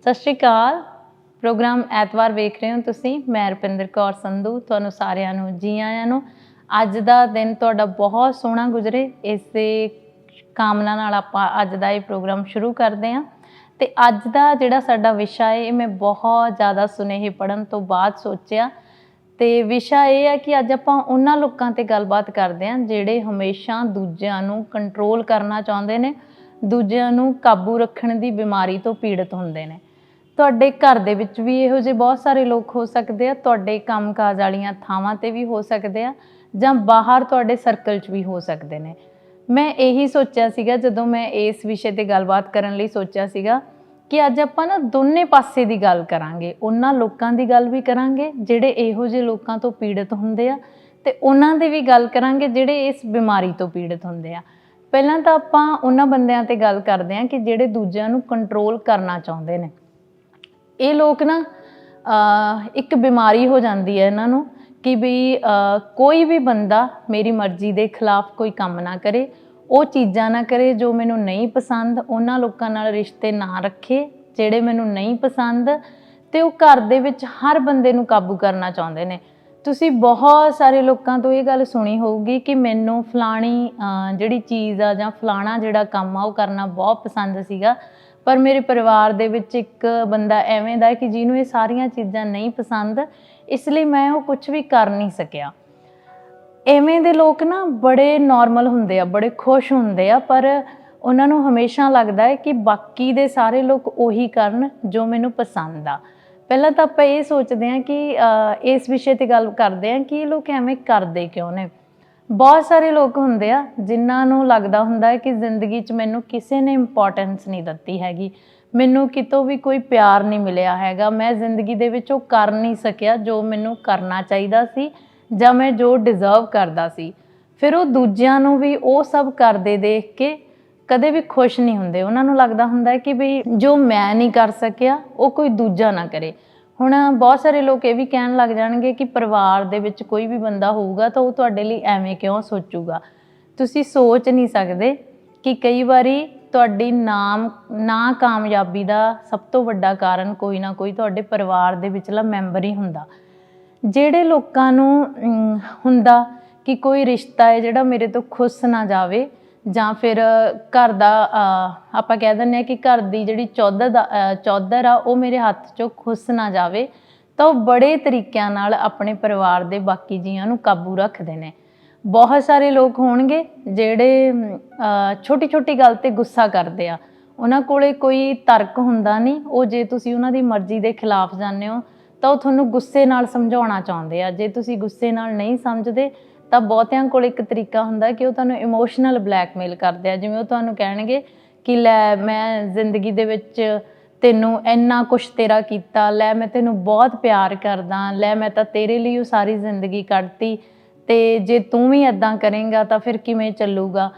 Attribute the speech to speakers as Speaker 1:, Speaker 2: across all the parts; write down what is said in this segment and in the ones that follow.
Speaker 1: ਸਤਿ ਸ਼੍ਰੀ ਅਕਾਲ। ਪ੍ਰੋਗਰਾਮ ਐਤਵਾਰ ਵੇਖ ਰਹੇ ਹੋ ਤੁਸੀਂ। ਮੈਂ ਰੁਪਿੰਦਰ ਕੌਰ ਸੰਧੂ, ਤੁਹਾਨੂੰ ਸਾਰਿਆਂ ਨੂੰ, ਜੀ ਆਇਆਂ ਨੂੰ। ਅੱਜ ਦਾ ਦਿਨ ਤੁਹਾਡਾ ਬਹੁਤ ਸੋਹਣਾ ਗੁਜ਼ਰੇ। ਇਸੇ ਕਾਮਨਾ ਨਾਲ ਆਪਾਂ ਅੱਜ ਦਾ ਇਹ ਪ੍ਰੋਗਰਾਮ ਸ਼ੁਰੂ ਕਰਦੇ ਹਾਂ। ਤੇ ਅੱਜ ਦਾ ਜਿਹੜਾ ਸਾਡਾ ਵਿਸ਼ਾ ਹੈ, ਇਹ ਮੈਂ ਬਹੁਤ ਜ਼ਿਆਦਾ ਸੁਨੇਹੇ ਪੜਨ ਤੋਂ ਬਾਅਦ ਸੋਚਿਆ। ਤੇ ਵਿਸ਼ਾ ਇਹ ਹੈ ਕਿ ਅੱਜ ਆਪਾਂ ਉਹਨਾਂ ਲੋਕਾਂ ਤੇ ਗੱਲਬਾਤ ਕਰਦੇ ਹਾਂ, ਜਿਹੜੇ ਹਮੇਸ਼ਾ ਦੂਜਿਆਂ ਨੂੰ ਕੰਟਰੋਲ ਕਰਨਾ ਚਾਹੁੰਦੇ ਨੇ, ਦੂਜਿਆਂ ਨੂੰ ਕਾਬੂ ਰੱਖਣ ਦੀ ਬਿਮਾਰੀ ਤੋਂ ਪੀੜਤ ਹੁੰਦੇ ਨੇ। ਤੁਹਾਡੇ ਘਰ ਦੇ ਵਿੱਚ ਵੀ ਇਹੋ ਜਿਹੇ ਬਹੁਤ ਸਾਰੇ ਲੋਕ ਹੋ ਸਕਦੇ ਆ, ਤੁਹਾਡੇ ਕੰਮਕਾਜ ਵਾਲੀਆਂ ਥਾਵਾਂ ਤੇ ਵੀ ਹੋ ਸਕਦੇ ਆ, ਜਾਂ ਬਾਹਰ ਤੁਹਾਡੇ ਸਰਕਲ 'ਚ ਵੀ ਹੋ ਸਕਦੇ ਨੇ। ਮੈਂ ਇਹੀ ਸੋਚਿਆ ਸੀਗਾ ਜਦੋਂ ਮੈਂ ਇਸ ਵਿਸ਼ੇ ਤੇ ਗੱਲਬਾਤ ਕਰਨ ਲਈ ਸੋਚਿਆ ਸੀਗਾ ਕਿ ਅੱਜ ਆਪਾਂ ਨਾ ਦੋਨੇ ਪਾਸੇ ਦੀ ਗੱਲ ਕਰਾਂਗੇ। ਉਹਨਾਂ ਲੋਕਾਂ ਦੀ ਗੱਲ ਵੀ ਕਰਾਂਗੇ, ਜਿਹੜੇ ਇਹੋ ਜਿਹੇ ਲੋਕਾਂ ਤੋਂ ਪੀੜਤ ਹੁੰਦੇ ਆ, ਤੇ ਉਹਨਾਂ ਦੀ ਵੀ ਗੱਲ ਕਰਾਂਗੇ, ਜਿਹੜੇ ਇਸ ਬਿਮਾਰੀ ਤੋਂ ਪੀੜਤ ਹੁੰਦੇ ਆ। ਪਹਿਲਾਂ ਤਾਂ ਆਪਾਂ ਉਹਨਾਂ ਬੰਦਿਆਂ ਤੇ ਗੱਲ ਕਰਦੇ ਹਾਂ ਕਿ ਜਿਹੜੇ ਦੂਜਿਆਂ ਨੂੰ ਕੰਟਰੋਲ ਕਰਨਾ ਚਾਹੁੰਦੇ ਨੇ। ਇਹ ਲੋਕ ਨਾ ਇੱਕ ਬਿਮਾਰੀ ਹੋ ਜਾਂਦੀ ਹੈ ਇਹਨਾਂ ਨੂੰ ਕਿ ਵੀ ਕੋਈ ਵੀ ਬੰਦਾ ਮੇਰੀ ਮਰਜ਼ੀ ਦੇ ਖਿਲਾਫ ਕੋਈ ਕੰਮ ਨਾ ਕਰੇ, ਉਹ ਚੀਜ਼ਾਂ ਨਾ ਕਰੇ ਜੋ ਮੈਨੂੰ ਨਹੀਂ ਪਸੰਦ, ਉਹਨਾਂ ਲੋਕਾਂ ਨਾਲ ਰਿਸ਼ਤੇ ਨਾ ਰੱਖੇ ਜਿਹੜੇ ਮੈਨੂੰ ਨਹੀਂ ਪਸੰਦ ਤੇ ਉਹ ਘਰ ਦੇ ਵਿੱਚ ਹਰ ਬੰਦੇ ਨੂੰ ਕਾਬੂ ਕਰਨਾ ਚਾਹੁੰਦੇ ਨੇ। ਤੁਸੀਂ ਬਹੁਤ ਸਾਰੇ ਲੋਕਾਂ ਤੋਂ ਇਹ ਗੱਲ ਸੁਣੀ ਹੋਊਗੀ ਕਿ ਮੈਨੂੰ ਫਲਾਣੀ ਜਿਹੜੀ ਚੀਜ਼ ਆ ਜਾਂ ਫਲਾਣਾ ਜਿਹੜਾ ਕੰਮ ਆ, ਉਹ ਕਰਨਾ ਬਹੁਤ ਪਸੰਦ ਸੀਗਾ। ਪਰ ਮੇਰੇ ਪਰਿਵਾਰ ਦੇ ਵਿੱਚ ਇੱਕ ਬੰਦਾ ਐਵੇਂ ਦਾ ਕਿ ਜਿਹਨੂੰ ਇਹ ਸਾਰੀਆਂ ਚੀਜ਼ਾਂ ਨਹੀਂ ਪਸੰਦ, ਇਸ ਲਈ ਮੈਂ ਉਹ ਕੁਝ ਵੀ ਕਰ ਨਹੀਂ ਸਕਿਆ। ਐਵੇਂ ਦੇ ਲੋਕ ਨਾ ਬੜੇ ਨਾਰਮਲ ਹੁੰਦੇ ਆ, ਬੜੇ ਖੁਸ਼ ਹੁੰਦੇ ਆ, ਪਰ ਉਹਨਾਂ ਨੂੰ ਹਮੇਸ਼ਾ ਲੱਗਦਾ ਹੈ ਕਿ ਬਾਕੀ ਦੇ ਸਾਰੇ ਲੋਕ ਉਹੀ ਕਰਨ ਜੋ ਮੈਨੂੰ ਪਸੰਦ ਆ। ਪਹਿਲਾਂ ਤਾਂ ਆਪਾਂ ਇਹ ਸੋਚਦੇ ਹਾਂ ਕਿ ਇਸ ਵਿਸ਼ੇ ਤੇ ਗੱਲ ਕਰਦੇ ਹਾਂ ਕਿ ਇਹ ਲੋਕ ਐਵੇਂ ਕਰਦੇ ਕਿਉਂ ਨੇ? ਬਹੁਤ ਸਾਰੇ ਲੋਕ ਹੁੰਦੇ ਆ ਜਿਨ੍ਹਾਂ ਨੂੰ ਲੱਗਦਾ ਹੁੰਦਾ ਹੈ ਕਿ ਜ਼ਿੰਦਗੀ 'ਚ ਮੈਨੂੰ ਕਿਸੇ ਨੇ ਇੰਪੋਰਟੈਂਸ ਨਹੀਂ ਦਿੱਤੀ ਹੈਗੀ। ਮੈਨੂੰ ਕਿਤੋਂ ਵੀ ਕੋਈ ਪਿਆਰ ਨਹੀਂ ਮਿਲਿਆ ਹੈਗਾ। ਮੈਂ ਜ਼ਿੰਦਗੀ ਦੇ ਵਿੱਚ ਉਹ ਕਰ ਨਹੀਂ ਸਕਿਆ ਜੋ ਮੈਨੂੰ ਕਰਨਾ ਚਾਹੀਦਾ ਸੀ ਜਾਂ ਮੈਂ ਜੋ ਡਿਜ਼ਰਵ ਕਰਦਾ ਸੀ। ਫਿਰ ਉਹ ਦੂਜਿਆਂ ਨੂੰ ਵੀ ਉਹ ਸਭ ਕਰਦੇ ਦੇਖ ਕੇ ਕਦੇ ਵੀ ਖੁਸ਼ ਨਹੀਂ ਹੁੰਦੇ। ਉਹਨਾਂ ਨੂੰ ਲੱਗਦਾ ਹੁੰਦਾ ਹੈ ਕਿ ਵੀ ਜੋ ਮੈਂ ਨਹੀਂ ਕਰ ਸਕਿਆ, ਉਹ ਕੋਈ ਦੂਜਾ ਨਾ ਕਰੇ। ਹੁਣ ਬਹੁਤ ਸਾਰੇ ਲੋਕ ਇਹ ਵੀ ਕਹਿਣ ਲੱਗ ਜਾਣਗੇ ਕਿ ਪਰਿਵਾਰ ਦੇ ਵਿੱਚ ਕੋਈ ਵੀ ਬੰਦਾ ਹੋਊਗਾ ਤਾਂ ਉਹ ਤੁਹਾਡੇ ਲਈ ਐਵੇਂ ਕਿਉਂ ਸੋਚੂਗਾ? ਤੁਸੀਂ ਸੋਚ ਨਹੀਂ ਸਕਦੇ ਕਿ ਕਈ ਵਾਰੀ ਤੁਹਾਡੀ ਨਾਮ ਨਾ ਕਾਮਯਾਬੀ ਦਾ ਸਭ ਤੋਂ ਵੱਡਾ ਕਾਰਨ ਕੋਈ ਨਾ ਕੋਈ ਤੁਹਾਡੇ ਪਰਿਵਾਰ ਦੇ ਵਿਚਲਾ ਮੈਂਬਰ ਹੀ ਹੁੰਦਾ। ਜਿਹੜੇ ਲੋਕਾਂ ਨੂੰ ਹੁੰਦਾ ਕਿ ਕੋਈ ਰਿਸ਼ਤਾ ਹੈ ਜਿਹੜਾ ਮੇਰੇ ਤੋਂ ਖੁਸ਼ ਨਾ ਜਾਵੇ ਜਾਂ ਫਿਰ ਘਰ ਦਾ ਆਪਾਂ ਕਹਿ ਦਿੰਦੇ ਆ ਕਿ ਘਰ ਦੀ ਜਿਹੜੀ ਚੌਧਰ ਦਾ ਚੌਧਰ ਆ, ਉਹ ਮੇਰੇ ਹੱਥ ਚੋਂ ਖੁੱਸ ਨਾ ਜਾਵੇ, ਤਾਂ ਉਹ ਬੜੇ ਤਰੀਕਿਆਂ ਨਾਲ ਆਪਣੇ ਪਰਿਵਾਰ ਦੇ ਬਾਕੀ ਜੀਆਂ ਨੂੰ ਕਾਬੂ ਰੱਖਦੇ ਨੇ। ਬਹੁਤ ਸਾਰੇ ਲੋਕ ਹੋਣਗੇ ਜਿਹੜੇ ਛੋਟੀ ਛੋਟੀ ਗੱਲ ਤੇ ਗੁੱਸਾ ਕਰਦੇ ਆ। ਉਹਨਾਂ ਕੋਲੇ ਕੋਈ ਤਰਕ ਹੁੰਦਾ ਨਹੀਂ। ਉਹ ਜੇ ਤੁਸੀਂ ਉਹਨਾਂ ਦੀ ਮਰਜ਼ੀ ਦੇ ਖਿਲਾਫ ਜਾਂਦੇ ਹੋ, ਤਾਂ ਉਹ ਤੁਹਾਨੂੰ ਗੁੱਸੇ ਨਾਲ ਸਮਝਾਉਣਾ ਚਾਹੁੰਦੇ ਆ। ਜੇ ਤੁਸੀਂ ਗੁੱਸੇ ਨਾਲ ਨਹੀਂ ਸਮਝਦੇ ਤਾਂ ਬਹੁਤਿਆਂ ਕੋਲ ਇੱਕ ਤਰੀਕਾ ਹੁੰਦਾ ਕਿ ਉਹ ਤੁਹਾਨੂੰ ਇਮੋਸ਼ਨਲ ਬਲੈਕਮੇਲ ਕਰਦੇ ਆ। ਜਿਵੇਂ ਉਹ ਤੁਹਾਨੂੰ ਕਹਿਣਗੇ ਕਿ, ਲੈ, ਮੈਂ ਜ਼ਿੰਦਗੀ ਦੇ ਵਿੱਚ ਤੈਨੂੰ ਇੰਨਾ ਕੁਛ ਤੇਰਾ ਕੀਤਾ, ਲੈ, ਮੈਂ ਤੈਨੂੰ ਬਹੁਤ ਪਿਆਰ ਕਰਦਾ, ਲੈ, ਮੈਂ ਤਾਂ ਤੇਰੇ ਲਈ ਉਹ ਸਾਰੀ ਜ਼ਿੰਦਗੀ ਕੱਢਤੀ ਤੇ ਜੇ ਤੂੰ ਵੀ ਇਦਾਂ ਕਰੇਂਗਾ ਤਾਂ ਫਿਰ ਕਿਵੇਂ ਚੱਲੂਗਾ?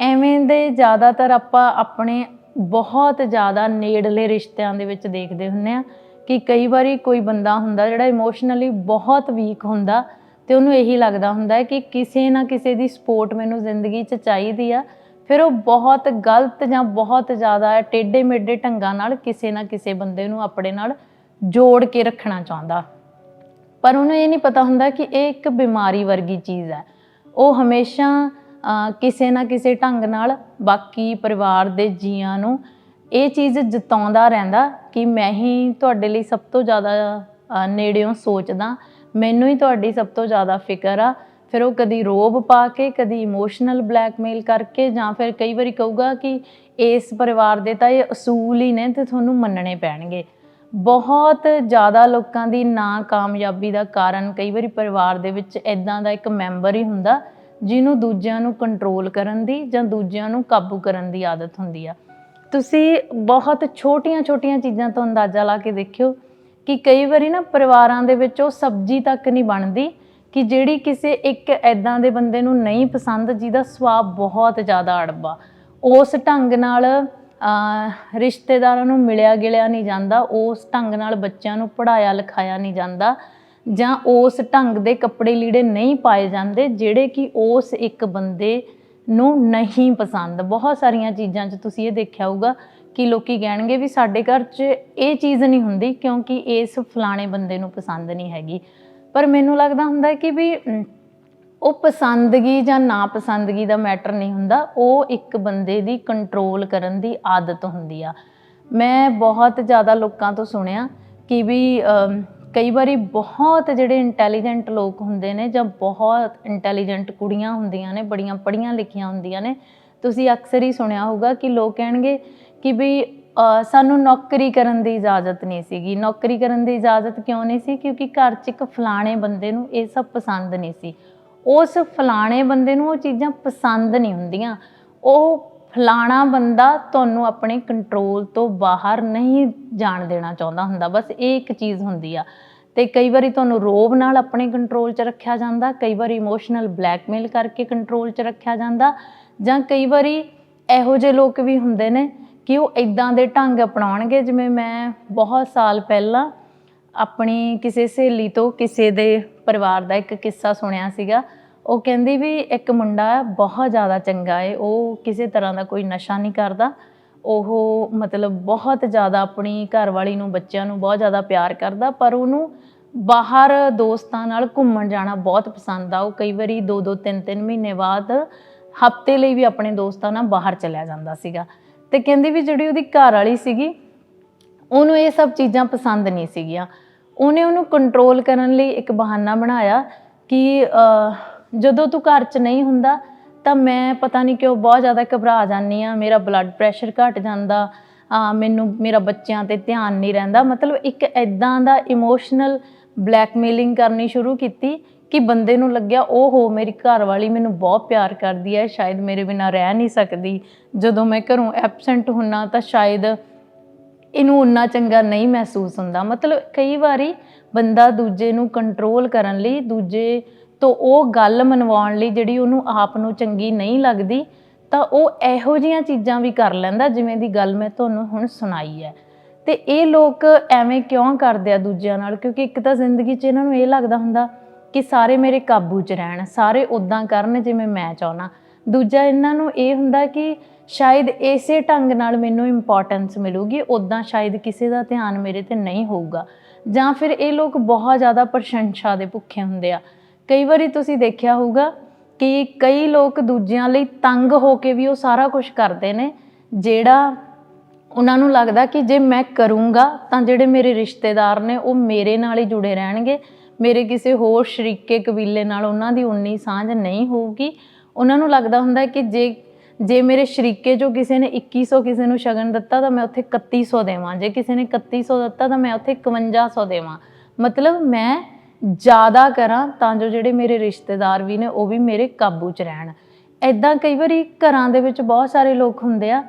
Speaker 1: ਐਵੇਂ ਦੇ ਜ਼ਿਆਦਾਤਰ ਆਪਾਂ ਆਪਣੇ ਬਹੁਤ ਜ਼ਿਆਦਾ ਨੇੜਲੇ ਰਿਸ਼ਤਿਆਂ ਦੇ ਵਿੱਚ ਦੇਖਦੇ ਹੁੰਨੇ ਆ ਕਿ ਕਈ ਵਾਰੀ ਕੋਈ ਬੰਦਾ ਹੁੰਦਾ ਜਿਹੜਾ ਇਮੋਸ਼ਨਲੀ ਬਹੁਤ ਵੀਕ ਹੁੰਦਾ ਤੇ ਉਹਨੂੰ ਇਹੀ ਲੱਗਦਾ ਹੁੰਦਾ ਹੈ ਕਿ ਕਿਸੇ ਨਾ ਕਿਸੇ ਦੀ ਸਪੋਰਟ ਮੈਨੂੰ ਜ਼ਿੰਦਗੀ 'ਚ ਚਾਹੀਦੀ ਆ। ਫਿਰ ਉਹ ਬਹੁਤ ਗਲਤ ਜਾਂ ਬਹੁਤ ਜ਼ਿਆਦਾ ਟੇਢੇ ਮੇਢੇ ਢੰਗਾਂ ਨਾਲ ਕਿਸੇ ਨਾ ਕਿਸੇ ਬੰਦੇ ਨੂੰ ਆਪਣੇ ਨਾਲ ਜੋੜ ਕੇ ਰੱਖਣਾ ਚਾਹੁੰਦਾ। ਪਰ ਉਹਨੂੰ ਇਹ ਨਹੀਂ ਪਤਾ ਹੁੰਦਾ ਕਿ ਇਹ ਇੱਕ ਬਿਮਾਰੀ ਵਰਗੀ ਚੀਜ਼ ਹੈ। ਉਹ ਹਮੇਸ਼ਾ ਕਿਸੇ ਨਾ ਕਿਸੇ ਢੰਗ ਨਾਲ ਬਾਕੀ ਪਰਿਵਾਰ ਦੇ ਜੀਆਂ ਨੂੰ ਇਹ ਚੀਜ਼ ਜਤਾਉਂਦਾ ਰਹਿੰਦਾ ਕਿ ਮੈਂ ਹੀ ਤੁਹਾਡੇ ਲਈ ਸਭ ਤੋਂ ਜ਼ਿਆਦਾ ਨੇੜਿਓਂ ਸੋਚਦਾ ਮੈਨੂੰ ਹੀ ਤੁਹਾਡੀ ਸਭ ਤੋਂ ਜ਼ਿਆਦਾ ਫਿਕਰ ਆ। ਫਿਰ ਉਹ ਕਦੀ ਰੋਬ ਪਾ ਕੇ, ਕਦੀ ਇਮੋਸ਼ਨਲ ਬਲੈਕਮੇਲ ਕਰਕੇ ਜਾਂ ਫਿਰ ਕਈ ਵਾਰੀ ਕਹੂਗਾ ਕਿ ਇਸ ਪਰਿਵਾਰ ਦੇ ਤਾਂ ਇਹ ਅਸੂਲ ਹੀ ਨੇ ਤੇ ਤੁਹਾਨੂੰ ਮੰਨਣੇ ਪੈਣਗੇ। ਬਹੁਤ ਜ਼ਿਆਦਾ ਲੋਕਾਂ ਦੀ ਨਾ ਕਾਮਯਾਬੀ ਦਾ ਕਾਰਨ ਕਈ ਵਾਰੀ ਪਰਿਵਾਰ ਦੇ ਵਿੱਚ ਇਦਾਂ ਦਾ ਇੱਕ ਮੈਂਬਰ ਹੀ ਹੁੰਦਾ, ਜਿਹਨੂੰ ਦੂਜਿਆਂ ਨੂੰ ਕੰਟਰੋਲ ਕਰਨ ਦੀ ਜਾਂ ਦੂਜਿਆਂ ਨੂੰ ਕਾਬੂ ਕਰਨ ਦੀ ਆਦਤ ਹੁੰਦੀ ਆ। ਤੁਸੀਂ ਬਹੁਤ ਛੋਟੀਆਂ-ਛੋਟੀਆਂ ਚੀਜ਼ਾਂ ਤੋਂ ਅੰਦਾਜ਼ਾ ਲਾ ਕੇ ਦੇਖਿਓ। ਕਿ ਕਈ ਵਾਰੀ ਨਾ ਪਰਿਵਾਰਾਂ ਦੇ ਵਿੱਚ ਉਹ ਸਬਜ਼ੀ ਤੱਕ ਨਹੀਂ ਬਣਦੀ ਕਿ ਜਿਹੜੀ ਕਿਸੇ ਇੱਕ ਐਦਾਂ ਦੇ ਬੰਦੇ ਨੂੰ ਨਹੀਂ ਪਸੰਦ, ਜਿਹਦਾ ਸੁਭਾਅ ਬਹੁਤ ਜ਼ਿਆਦਾ ਅੜਬਾ। ਉਸ ਢੰਗ ਨਾਲ ਰਿਸ਼ਤੇਦਾਰਾਂ ਨੂੰ ਮਿਲਿਆ ਗਿਲਿਆ ਨਹੀਂ ਜਾਂਦਾ, ਉਸ ਢੰਗ ਨਾਲ ਬੱਚਿਆਂ ਨੂੰ ਪੜਾਇਆ ਲਿਖਾਇਆ ਨਹੀਂ ਜਾਂਦਾ, ਜਾਂ ਉਸ ਢੰਗ ਦੇ ਕੱਪੜੇ ਲੀੜੇ ਨਹੀਂ ਪਾਏ ਜਾਂਦੇ, ਜਿਹੜੇ ਕਿ ਉਸ ਇੱਕ ਬੰਦੇ ਨੂੰ ਨਹੀਂ ਪਸੰਦ। ਬਹੁਤ ਸਾਰੀਆਂ ਚੀਜ਼ਾਂ 'ਚ ਤੁਸੀਂ ਇਹ ਦੇਖਿਆ ਹੋਊਗਾ ਕਿ ਲੋਕੀ ਕਹਿਣਗੇ ਵੀ ਸਾਡੇ ਘਰ 'ਚ ਇਹ ਚੀਜ਼ ਨਹੀਂ ਹੁੰਦੀ ਕਿਉਂਕਿ ਇਸ ਫਲਾਣੇ ਬੰਦੇ ਨੂੰ ਪਸੰਦ ਨਹੀਂ ਹੈਗੀ। ਪਰ ਮੈਨੂੰ ਲੱਗਦਾ ਹੁੰਦਾ ਕਿ ਵੀ ਉਹ ਪਸੰਦਗੀ ਜਾਂ ਨਾ ਪਸੰਦਗੀ ਦਾ ਮੈਟਰ ਨਹੀਂ ਹੁੰਦਾ, ਉਹ ਇੱਕ ਬੰਦੇ ਦੀ ਕੰਟਰੋਲ ਕਰਨ ਦੀ ਆਦਤ ਹੁੰਦੀ ਆ। ਮੈਂ ਬਹੁਤ ਜ਼ਿਆਦਾ ਲੋਕਾਂ ਤੋਂ ਸੁਣਿਆ ਕਿ ਵੀ ਕਈ ਵਾਰੀ ਬਹੁਤ ਜਿਹੜੇ ਇੰਟੈਲੀਜੈਂਟ ਲੋਕ ਹੁੰਦੇ ਨੇ ਜਾਂ ਬਹੁਤ ਇੰਟੈਲੀਜੈਂਟ ਕੁੜੀਆਂ ਹੁੰਦੀਆਂ ਨੇ, ਬੜੀਆਂ ਪੜ੍ਹੀਆਂ ਲਿਖੀਆਂ ਹੁੰਦੀਆਂ ਨੇ, ਤੁਸੀਂ ਅਕਸਰ ਹੀ ਸੁਣਿਆ ਹੋਊਗਾ ਕਿ ਲੋਕ ਕਹਿਣਗੇ ਕਿ ਵੀ ਸਾਨੂੰ ਨੌਕਰੀ ਕਰਨ ਦੀ ਇਜਾਜ਼ਤ ਨਹੀਂ ਸੀਗੀ। ਨੌਕਰੀ ਕਰਨ ਦੀ ਇਜਾਜ਼ਤ ਕਿਉਂ ਨਹੀਂ ਸੀ? ਕਿਉਂਕਿ ਘਰ 'ਚ ਇੱਕ ਫਲਾਣੇ ਬੰਦੇ ਨੂੰ ਇਹ ਸਭ ਪਸੰਦ ਨਹੀਂ ਸੀ। ਉਸ ਫਲਾਣੇ ਬੰਦੇ ਨੂੰ ਉਹ ਚੀਜ਼ਾਂ ਪਸੰਦ ਨਹੀਂ ਹੁੰਦੀਆਂ। ਉਹ ਫਲਾਣਾ ਬੰਦਾ ਤੁਹਾਨੂੰ ਆਪਣੇ ਕੰਟਰੋਲ ਤੋਂ ਬਾਹਰ ਨਹੀਂ ਜਾਣ ਦੇਣਾ ਚਾਹੁੰਦਾ ਹੁੰਦਾ। ਬਸ ਇਹ ਇੱਕ ਚੀਜ਼ ਹੁੰਦੀ ਆ। ਤੇ ਕਈ ਵਾਰੀ ਤੁਹਾਨੂੰ ਰੋਬ ਨਾਲ ਆਪਣੇ ਕੰਟਰੋਲ 'ਚ ਰੱਖਿਆ ਜਾਂਦਾ। ਕਈ ਵਾਰੀ ਇਮੋਸ਼ਨਲ ਬਲੈਕਮੇਲ ਕਰਕੇ ਕੰਟਰੋਲ 'ਚ ਰੱਖਿਆ ਜਾਂਦਾ। ਜਾਂ ਕਈ ਵਾਰੀ ਇਹੋ ਜਿਹੇ ਲੋਕ ਵੀ ਹੁੰਦੇ ਨੇ ਕਿ ਉਹ ਇਦਾਂ ਦੇ ਢੰਗ ਅਪਣਾਉਣਗੇ ਜਿਵੇਂ ਮੈਂ ਬਹੁਤ ਸਾਲ ਪਹਿਲਾਂ ਆਪਣੀ ਕਿਸੇ ਸਹੇਲੀ ਤੋਂ ਕਿਸੇ ਦੇ ਪਰਿਵਾਰ ਦਾ ਇੱਕ ਕਿੱਸਾ ਸੁਣਿਆ ਸੀਗਾ। ਉਹ ਕਹਿੰਦੀ ਵੀ ਇੱਕ ਮੁੰਡਾ ਬਹੁਤ ਜ਼ਿਆਦਾ ਚੰਗਾ ਹੈ ਉਹ ਕਿਸੇ ਤਰ੍ਹਾਂ ਦਾ ਕੋਈ ਨਸ਼ਾ ਨਹੀਂ ਕਰਦਾ। ਉਹ ਮਤਲਬ ਬਹੁਤ ਜ਼ਿਆਦਾ ਆਪਣੀ ਘਰਵਾਲੀ ਨੂੰ, ਬੱਚਿਆਂ ਨੂੰ ਬਹੁਤ ਜ਼ਿਆਦਾ ਪਿਆਰ ਕਰਦਾ, ਪਰ ਉਹਨੂੰ ਬਾਹਰ ਦੋਸਤਾਂ ਨਾਲ ਘੁੰਮਣ ਜਾਣਾ ਬਹੁਤ ਪਸੰਦ ਆ। ਉਹ ਕਈ ਵਾਰੀ 2-2 3-3 ਮਹੀਨੇ ਬਾਅਦ ਹਫ਼ਤੇ ਲਈ ਵੀ ਆਪਣੇ ਦੋਸਤਾਂ ਨਾਲ ਬਾਹਰ ਚਲਿਆ ਜਾਂਦਾ ਸੀਗਾ। ਤੇ ਕਹਿੰਦੀ ਵੀ ਜਿਹੜੀ ਉਹਦੀ ਘਰ ਵਾਲੀ ਸੀਗੀ, ਉਹਨੂੰ ਇਹ ਸਭ ਚੀਜ਼ਾਂ ਪਸੰਦ ਨਹੀਂ ਸੀਗੀਆਂ। ਉਹਨੇ ਉਹਨੂੰ ਕੰਟਰੋਲ ਕਰਨ ਲਈ ਇੱਕ ਬਹਾਨਾ ਬਣਾਇਆ ਕਿ ਜਦੋਂ ਤੂੰ ਘਰ 'ਚ ਨਹੀਂ ਹੁੰਦਾ, ਤਾਂ ਮੈਂ ਪਤਾ ਨਹੀਂ ਕਿਉਂ ਬਹੁਤ ਜ਼ਿਆਦਾ ਘਬਰਾ ਜਾਂਦੀ ਆ ਮੇਰਾ ਬਲੱਡ ਪ੍ਰੈਸ਼ਰ ਘਟ ਜਾਂਦਾ ਮੈਨੂੰ, ਮੇਰਾ ਬੱਚਿਆਂ ਤੇ ਧਿਆਨ ਨਹੀਂ ਰਹਿੰਦਾ। ਮਤਲਬ ਇੱਕ ਐਦਾਂ ਦਾ ਇਮੋਸ਼ਨਲ ਬਲੈਕਮੇਲਿੰਗ ਕਰਨੀ ਸ਼ੁਰੂ ਕੀਤੀ ਕਿ ਬੰਦੇ ਨੂੰ ਲੱਗਿਆ ਉਹ ਹੋ ਮੇਰੀ ਘਰ ਵਾਲੀ ਮੈਨੂੰ ਬਹੁਤ ਪਿਆਰ ਕਰਦੀ ਹੈ, ਸ਼ਾਇਦ ਮੇਰੇ ਬਿਨਾਂ ਰਹਿ ਨਹੀਂ ਸਕਦੀ। ਜਦੋਂ ਮੈਂ ਘਰੋਂ ਐਬਸੈਂਟ ਹੁੰਨਾ ਤਾਂ ਸ਼ਾਇਦ ਇਹਨੂੰ ਉਨਾ ਚੰਗਾ ਨਹੀਂ ਮਹਿਸੂਸ ਹੁੰਦਾ। ਮਤਲਬ ਕਈ ਵਾਰੀ ਬੰਦਾ ਦੂਜੇ ਨੂੰ ਕੰਟਰੋਲ ਕਰਨ ਲਈ, ਦੂਜੇ ਤੋਂ ਉਹ ਗੱਲ ਮਨਵਾਉਣ ਲਈ ਜਿਹੜੀ ਉਹਨੂੰ ਆਪ ਨੂੰ ਚੰਗੀ ਨਹੀਂ ਲੱਗਦੀ, ਤਾਂ ਉਹ ਇਹੋ ਜਿਹੀਆਂ ਚੀਜ਼ਾਂ ਵੀ ਕਰ ਲੈਂਦਾ, ਜਿਵੇਂ ਦੀ ਗੱਲ ਮੈਂ ਤੁਹਾਨੂੰ ਹੁਣ ਸੁਣਾਈ ਹੈ। ਤੇ ਇਹ ਲੋਕ ਐਵੇਂ ਕਿਉਂ ਕਰਦੇ ਆ ਦੂਜਿਆਂ ਨਾਲ? ਕਿਉਂਕਿ ਇੱਕ ਤਾਂ ਜ਼ਿੰਦਗੀ 'ਚ ਇਹਨਾਂ ਨੂੰ ਇਹ ਲੱਗਦਾ ਹੁੰਦਾ ਕਿ ਸਾਰੇ ਮੇਰੇ ਕਾਬੂ 'ਚ ਰਹਿਣ, ਸਾਰੇ ਉਦਾਂ ਕਰਨ ਜਿਵੇਂ ਮੈਂ ਚਾਹਣਾ ਦੂਜਾ ਇਹਨਾਂ ਨੂੰ ਇਹ ਹੁੰਦਾ ਕਿ ਸ਼ਾਇਦ ਇਸੇ ਢੰਗ ਨਾਲ ਮੈਨੂੰ ਇੰਪੋਰਟੈਂਸ ਮਿਲੂਗੀ ਉਦਾਂ ਸ਼ਾਇਦ ਕਿਸੇ ਦਾ ਧਿਆਨ ਮੇਰੇ ਤੇ ਨਹੀਂ ਹੋਊਗਾ। ਜਾਂ ਫਿਰ ਇਹ ਲੋਕ ਬਹੁਤ ਜ਼ਿਆਦਾ ਪ੍ਰਸ਼ੰਸਾ ਦੇ ਭੁੱਖੇ ਹੁੰਦੇ ਆ। ਕਈ ਵਾਰੀ ਤੁਸੀਂ ਦੇਖਿਆ ਹੋਊਗਾ ਕਿ ਕਈ ਲੋਕ ਦੂਜਿਆਂ ਲਈ ਤੰਗ ਹੋ ਕੇ ਵੀ ਉਹ ਸਾਰਾ ਕੁਝ ਕਰਦੇ ਨੇ, ਜਿਹੜਾ ਉਹਨਾਂ ਨੂੰ ਲੱਗਦਾ ਕਿ ਜੇ ਮੈਂ ਕਰੂੰਗਾ ਤਾਂ ਜਿਹੜੇ ਮੇਰੇ ਰਿਸ਼ਤੇਦਾਰ ਨੇ ਉਹ ਮੇਰੇ ਨਾਲ ਹੀ ਜੁੜੇ ਰਹਿਣਗੇ। ਮੇਰੇ ਕਿਸੇ ਹੋਰ ਸ਼ਰੀਕੇ ਕਬੀਲੇ ਨਾਲ ਉਹਨਾਂ ਦੀ ਉਨੀ ਸਾਂਝ ਨਹੀਂ ਹੋਊਗੀ। ਉਹਨਾਂ ਨੂੰ ਲੱਗਦਾ ਹੁੰਦਾ ਕਿ ਜੇ ਜੇ ਮੇਰੇ ਸ਼ਰੀਕੇ ਚੋਂ ਕਿਸੇ ਨੇ 2100 ਕਿਸੇ ਨੂੰ ਸ਼ਗਨ ਦਿੱਤਾ ਤਾਂ ਮੈਂ ਉੱਥੇ 3100 ਦੇਵਾਂ। ਜੇ ਕਿਸੇ ਨੇ 3100 ਦਿੱਤਾ ਤਾਂ ਮੈਂ ਉੱਥੇ 5100 ਦੇਵਾਂ। ਮਤਲਬ ਮੈਂ ਜ਼ਿਆਦਾ ਕਰਾਂ ਤਾਂ ਜੋ ਜਿਹੜੇ ਮੇਰੇ ਰਿਸ਼ਤੇਦਾਰ ਵੀ ਨੇ ਉਹ ਵੀ ਮੇਰੇ ਕਾਬੂ 'ਚ ਰਹਿਣ। ਐਦਾਂ ਕਈ ਵਾਰੀ ਘਰਾਂ ਦੇ ਵਿੱਚ ਬਹੁਤ ਸਾਰੇ ਲੋਕ ਹੁੰਦੇ ਆ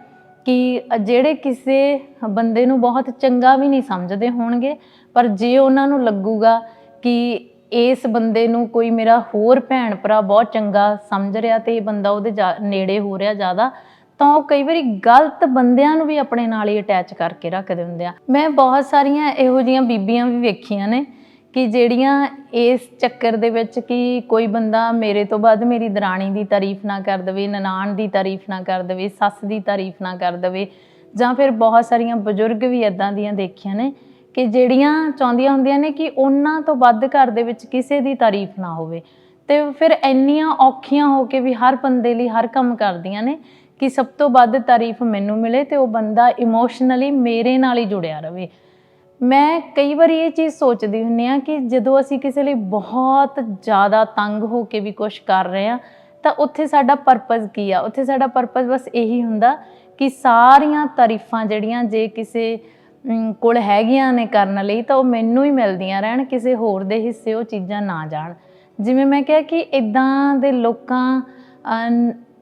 Speaker 1: ਕਿ ਜਿਹੜੇ ਕਿਸੇ ਬੰਦੇ ਨੂੰ ਬਹੁਤ ਚੰਗਾ ਵੀ ਨਹੀਂ ਸਮਝਦੇ ਹੋਣਗੇ, ਪਰ ਜੇ ਉਹਨਾਂ ਨੂੰ ਲੱਗੂਗਾ ਕਿ ਇਸ ਬੰਦੇ ਨੂੰ ਕੋਈ ਮੇਰਾ ਹੋਰ ਭੈਣ ਭਰਾ ਬਹੁਤ ਚੰਗਾ ਸਮਝ ਰਿਹਾ ਤੇ ਇਹ ਬੰਦਾ ਉਹਦੇ ਜਾ- ਨੇੜੇ ਹੋ ਰਿਹਾ ਜ਼ਿਆਦਾ, ਤਾਂ ਉਹ ਕਈ ਵਾਰੀ ਗਲਤ ਬੰਦਿਆਂ ਨੂੰ ਵੀ ਆਪਣੇ ਨਾਲ ਹੀ ਅਟੈਚ ਕਰਕੇ ਰੱਖਦੇ ਹੁੰਦੇ ਆ। ਮੈਂ ਬਹੁਤ ਸਾਰੀਆਂ ਇਹੋ ਜੀਆਂ ਬੀਬੀਆਂ ਵੀ ਵੇਖੀਆਂ ਨੇ ਕਿ ਜਿਹੜੀਆਂ ਇਸ ਚੱਕਰ ਦੇ ਵਿੱਚ ਕਿ ਕੋਈ ਬੰਦਾ ਮੇਰੇ ਤੋਂ ਬਾਅਦ ਮੇਰੀ ਦਰਾਣੀ ਦੀ ਤਾਰੀਫ ਨਾ ਕਰ ਦਵੇ, ਨਨਾਣ ਦੀ ਤਾਰੀਫ ਨਾ ਕਰ ਦਵੇ, ਸੱਸ ਦੀ ਤਾਰੀਫ ਨਾ ਕਰ ਦਵੇ ਜਾਂ ਫਿਰ ਬਹੁਤ ਸਾਰੀਆਂ ਬਜ਼ੁਰਗ ਵੀ ਇਦਾਂ ਦੀਆਂ ਦੇਖੀਆਂ ਨੇ ਕਿ ਜਿਹੜੀਆਂ ਚਾਹੁੰਦੀਆਂ ਹੁੰਦੀਆਂ ਨੇ ਕਿ ਉਹਨਾਂ ਤੋਂ ਵੱਧ ਘਰ ਦੇ ਵਿੱਚ ਕਿਸੇ ਦੀ ਤਾਰੀਫ ਨਾ ਹੋਵੇ। ਤੇ ਫਿਰ ਇੰਨੀਆਂ ਔਖੀਆਂ ਹੋ ਕੇ ਵੀ ਹਰ ਬੰਦੇ ਲਈ ਹਰ ਕੰਮ ਕਰਦੀਆਂ ਨੇ ਕਿ ਸਭ ਤੋਂ ਵੱਧ ਤਾਰੀਫ ਮੈਨੂੰ ਮਿਲੇ ਤੇ ਉਹ ਬੰਦਾ ਇਮੋਸ਼ਨਲੀ ਮੇਰੇ ਨਾਲ ਹੀ ਜੁੜਿਆ ਰਵੇ। ਮੈਂ ਕਈ ਵਾਰੀ ਇਹ ਚੀਜ਼ ਸੋਚਦੀ ਹੁੰਨੀ ਆ ਕਿ ਜਦੋਂ ਅਸੀਂ ਕਿਸੇ ਲਈ ਬਹੁਤ ਜ਼ਿਆਦਾ ਤੰਗ ਹੋ ਕੇ ਵੀ ਕੁਝ ਕਰ ਰਹੇ ਆ ਤਾਂ ਉੱਥੇ ਸਾਡਾ ਪਰਪਸ ਕੀ ਆ? ਉੱਥੇ ਸਾਡਾ ਪਰਪਸ ਬਸ ਇਹੀ ਹੁੰਦਾ ਕਿ ਸਾਰੀਆਂ ਤਾਰੀਫਾਂ ਜਿਹੜੀਆਂ ਜੇ ਕਿਸੇ ਕੋਲ ਹੈਗੀਆਂ ਨੇ ਕਰਨ ਲਈ ਤਾਂ ਉਹ ਮੈਨੂੰ ਹੀ ਮਿਲਦੀਆਂ ਰਹਿਣ, ਕਿਸੇ ਹੋਰ ਦੇ ਹਿੱਸੇ ਉਹ ਚੀਜ਼ਾਂ ਨਾ ਜਾਣ। ਜਿਵੇਂ ਮੈਂ ਕਿਹਾ ਕਿ ਇਦਾਂ ਦੇ ਲੋਕਾਂ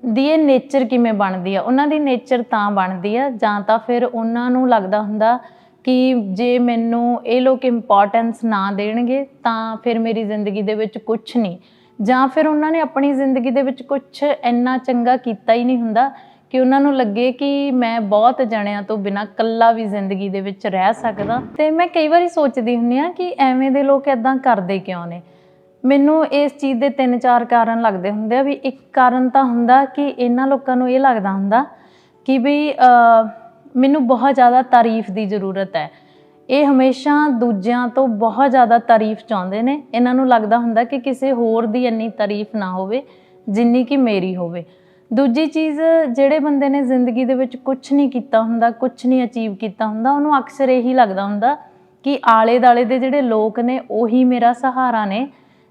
Speaker 1: ਦੀ ਇਹ ਨੇਚਰ ਕਿਵੇਂ ਬਣਦੀ ਆ? ਉਹਨਾਂ ਦੀ ਨੇਚਰ ਤਾਂ ਬਣਦੀ ਆ, ਜਾਂ ਤਾਂ ਫਿਰ ਉਹਨਾਂ ਨੂੰ ਲੱਗਦਾ ਹੁੰਦਾ ਕਿ ਜੇ ਮੈਨੂੰ ਇਹ ਲੋਕ ਇੰਪੋਰਟੈਂਸ ਨਾ ਦੇਣਗੇ, ਤਾਂ ਫਿਰ ਮੇਰੀ ਜ਼ਿੰਦਗੀ ਦੇ ਵਿੱਚ ਕੁਝ ਨਹੀਂ। ਜਾਂ ਫਿਰ ਉਹਨਾਂ ਨੇ ਆਪਣੀ ਜ਼ਿੰਦਗੀ ਦੇ ਵਿੱਚ ਕੁਝ ਇੰਨਾ ਚੰਗਾ ਕੀਤਾ ਹੀ ਨਹੀਂ ਹੁੰਦਾ ਕਿ ਉਹਨਾਂ ਨੂੰ ਲੱਗੇ ਕਿ ਮੈਂ ਬਹੁਤ ਜਣਿਆਂ ਤੋਂ ਬਿਨਾਂ ਇਕੱਲਾ ਵੀ ਜ਼ਿੰਦਗੀ ਦੇ ਵਿੱਚ ਰਹਿ ਸਕਦਾ। ਤੇ ਮੈਂ ਕਈ ਵਾਰੀ ਸੋਚਦੀ ਹੁੰਨੀ ਆ ਕਿ ਐਵੇਂ ਦੇ ਲੋਕ ਇਦਾਂ ਕਰਦੇ ਕਿਉਂ ਨੇ? ਮੈਨੂੰ ਇਸ ਚੀਜ਼ ਦੇ ਤਿੰਨ ਚਾਰ ਕਾਰਨ ਲੱਗਦੇ ਹੁੰਦੇ ਆ ਵੀ ਇੱਕ ਕਾਰਨ ਤਾਂ ਹੁੰਦਾ ਕਿ ਇਹਨਾਂ ਲੋਕਾਂ ਨੂੰ ਇਹ ਲੱਗਦਾ ਹੁੰਦਾ ਕਿ ਵੀ ਮੈਨੂੰ ਬਹੁਤ ਜ਼ਿਆਦਾ ਤਾਰੀਫ ਦੀ ਜ਼ਰੂਰਤ ਹੈ। ਇਹ ਹਮੇਸ਼ਾ ਦੂਜਿਆਂ ਤੋਂ ਬਹੁਤ ਜ਼ਿਆਦਾ ਤਾਰੀਫ ਚਾਹੁੰਦੇ ਨੇ। ਇਹਨਾਂ ਨੂੰ ਲੱਗਦਾ ਹੁੰਦਾ ਕਿ ਕਿਸੇ ਹੋਰ ਦੀ ਇੰਨੀ ਤਾਰੀਫ ਨਾ ਹੋਵੇ, ਜਿੰਨੀ ਕਿ ਮੇਰੀ ਹੋਵੇ। ਦੂਜੀ ਚੀਜ਼ ਜਿਹੜੇ ਬੰਦੇ ਨੇ ਜ਼ਿੰਦਗੀ ਦੇ ਵਿੱਚ ਕੁਝ ਨਹੀਂ ਕੀਤਾ ਹੁੰਦਾ ਕੁਝ ਨਹੀਂ ਅਚੀਵ ਕੀਤਾ ਹੁੰਦਾ, ਉਹਨੂੰ ਅਕਸਰ ਇਹੀ ਲੱਗਦਾ ਹੁੰਦਾ ਕਿ ਆਲੇ ਦਾਲੇ ਦੇ ਜਿਹੜੇ ਲੋਕ ਨੇ, ਉਹੀ ਮੇਰਾ ਸਹਾਰਾ ਨੇ।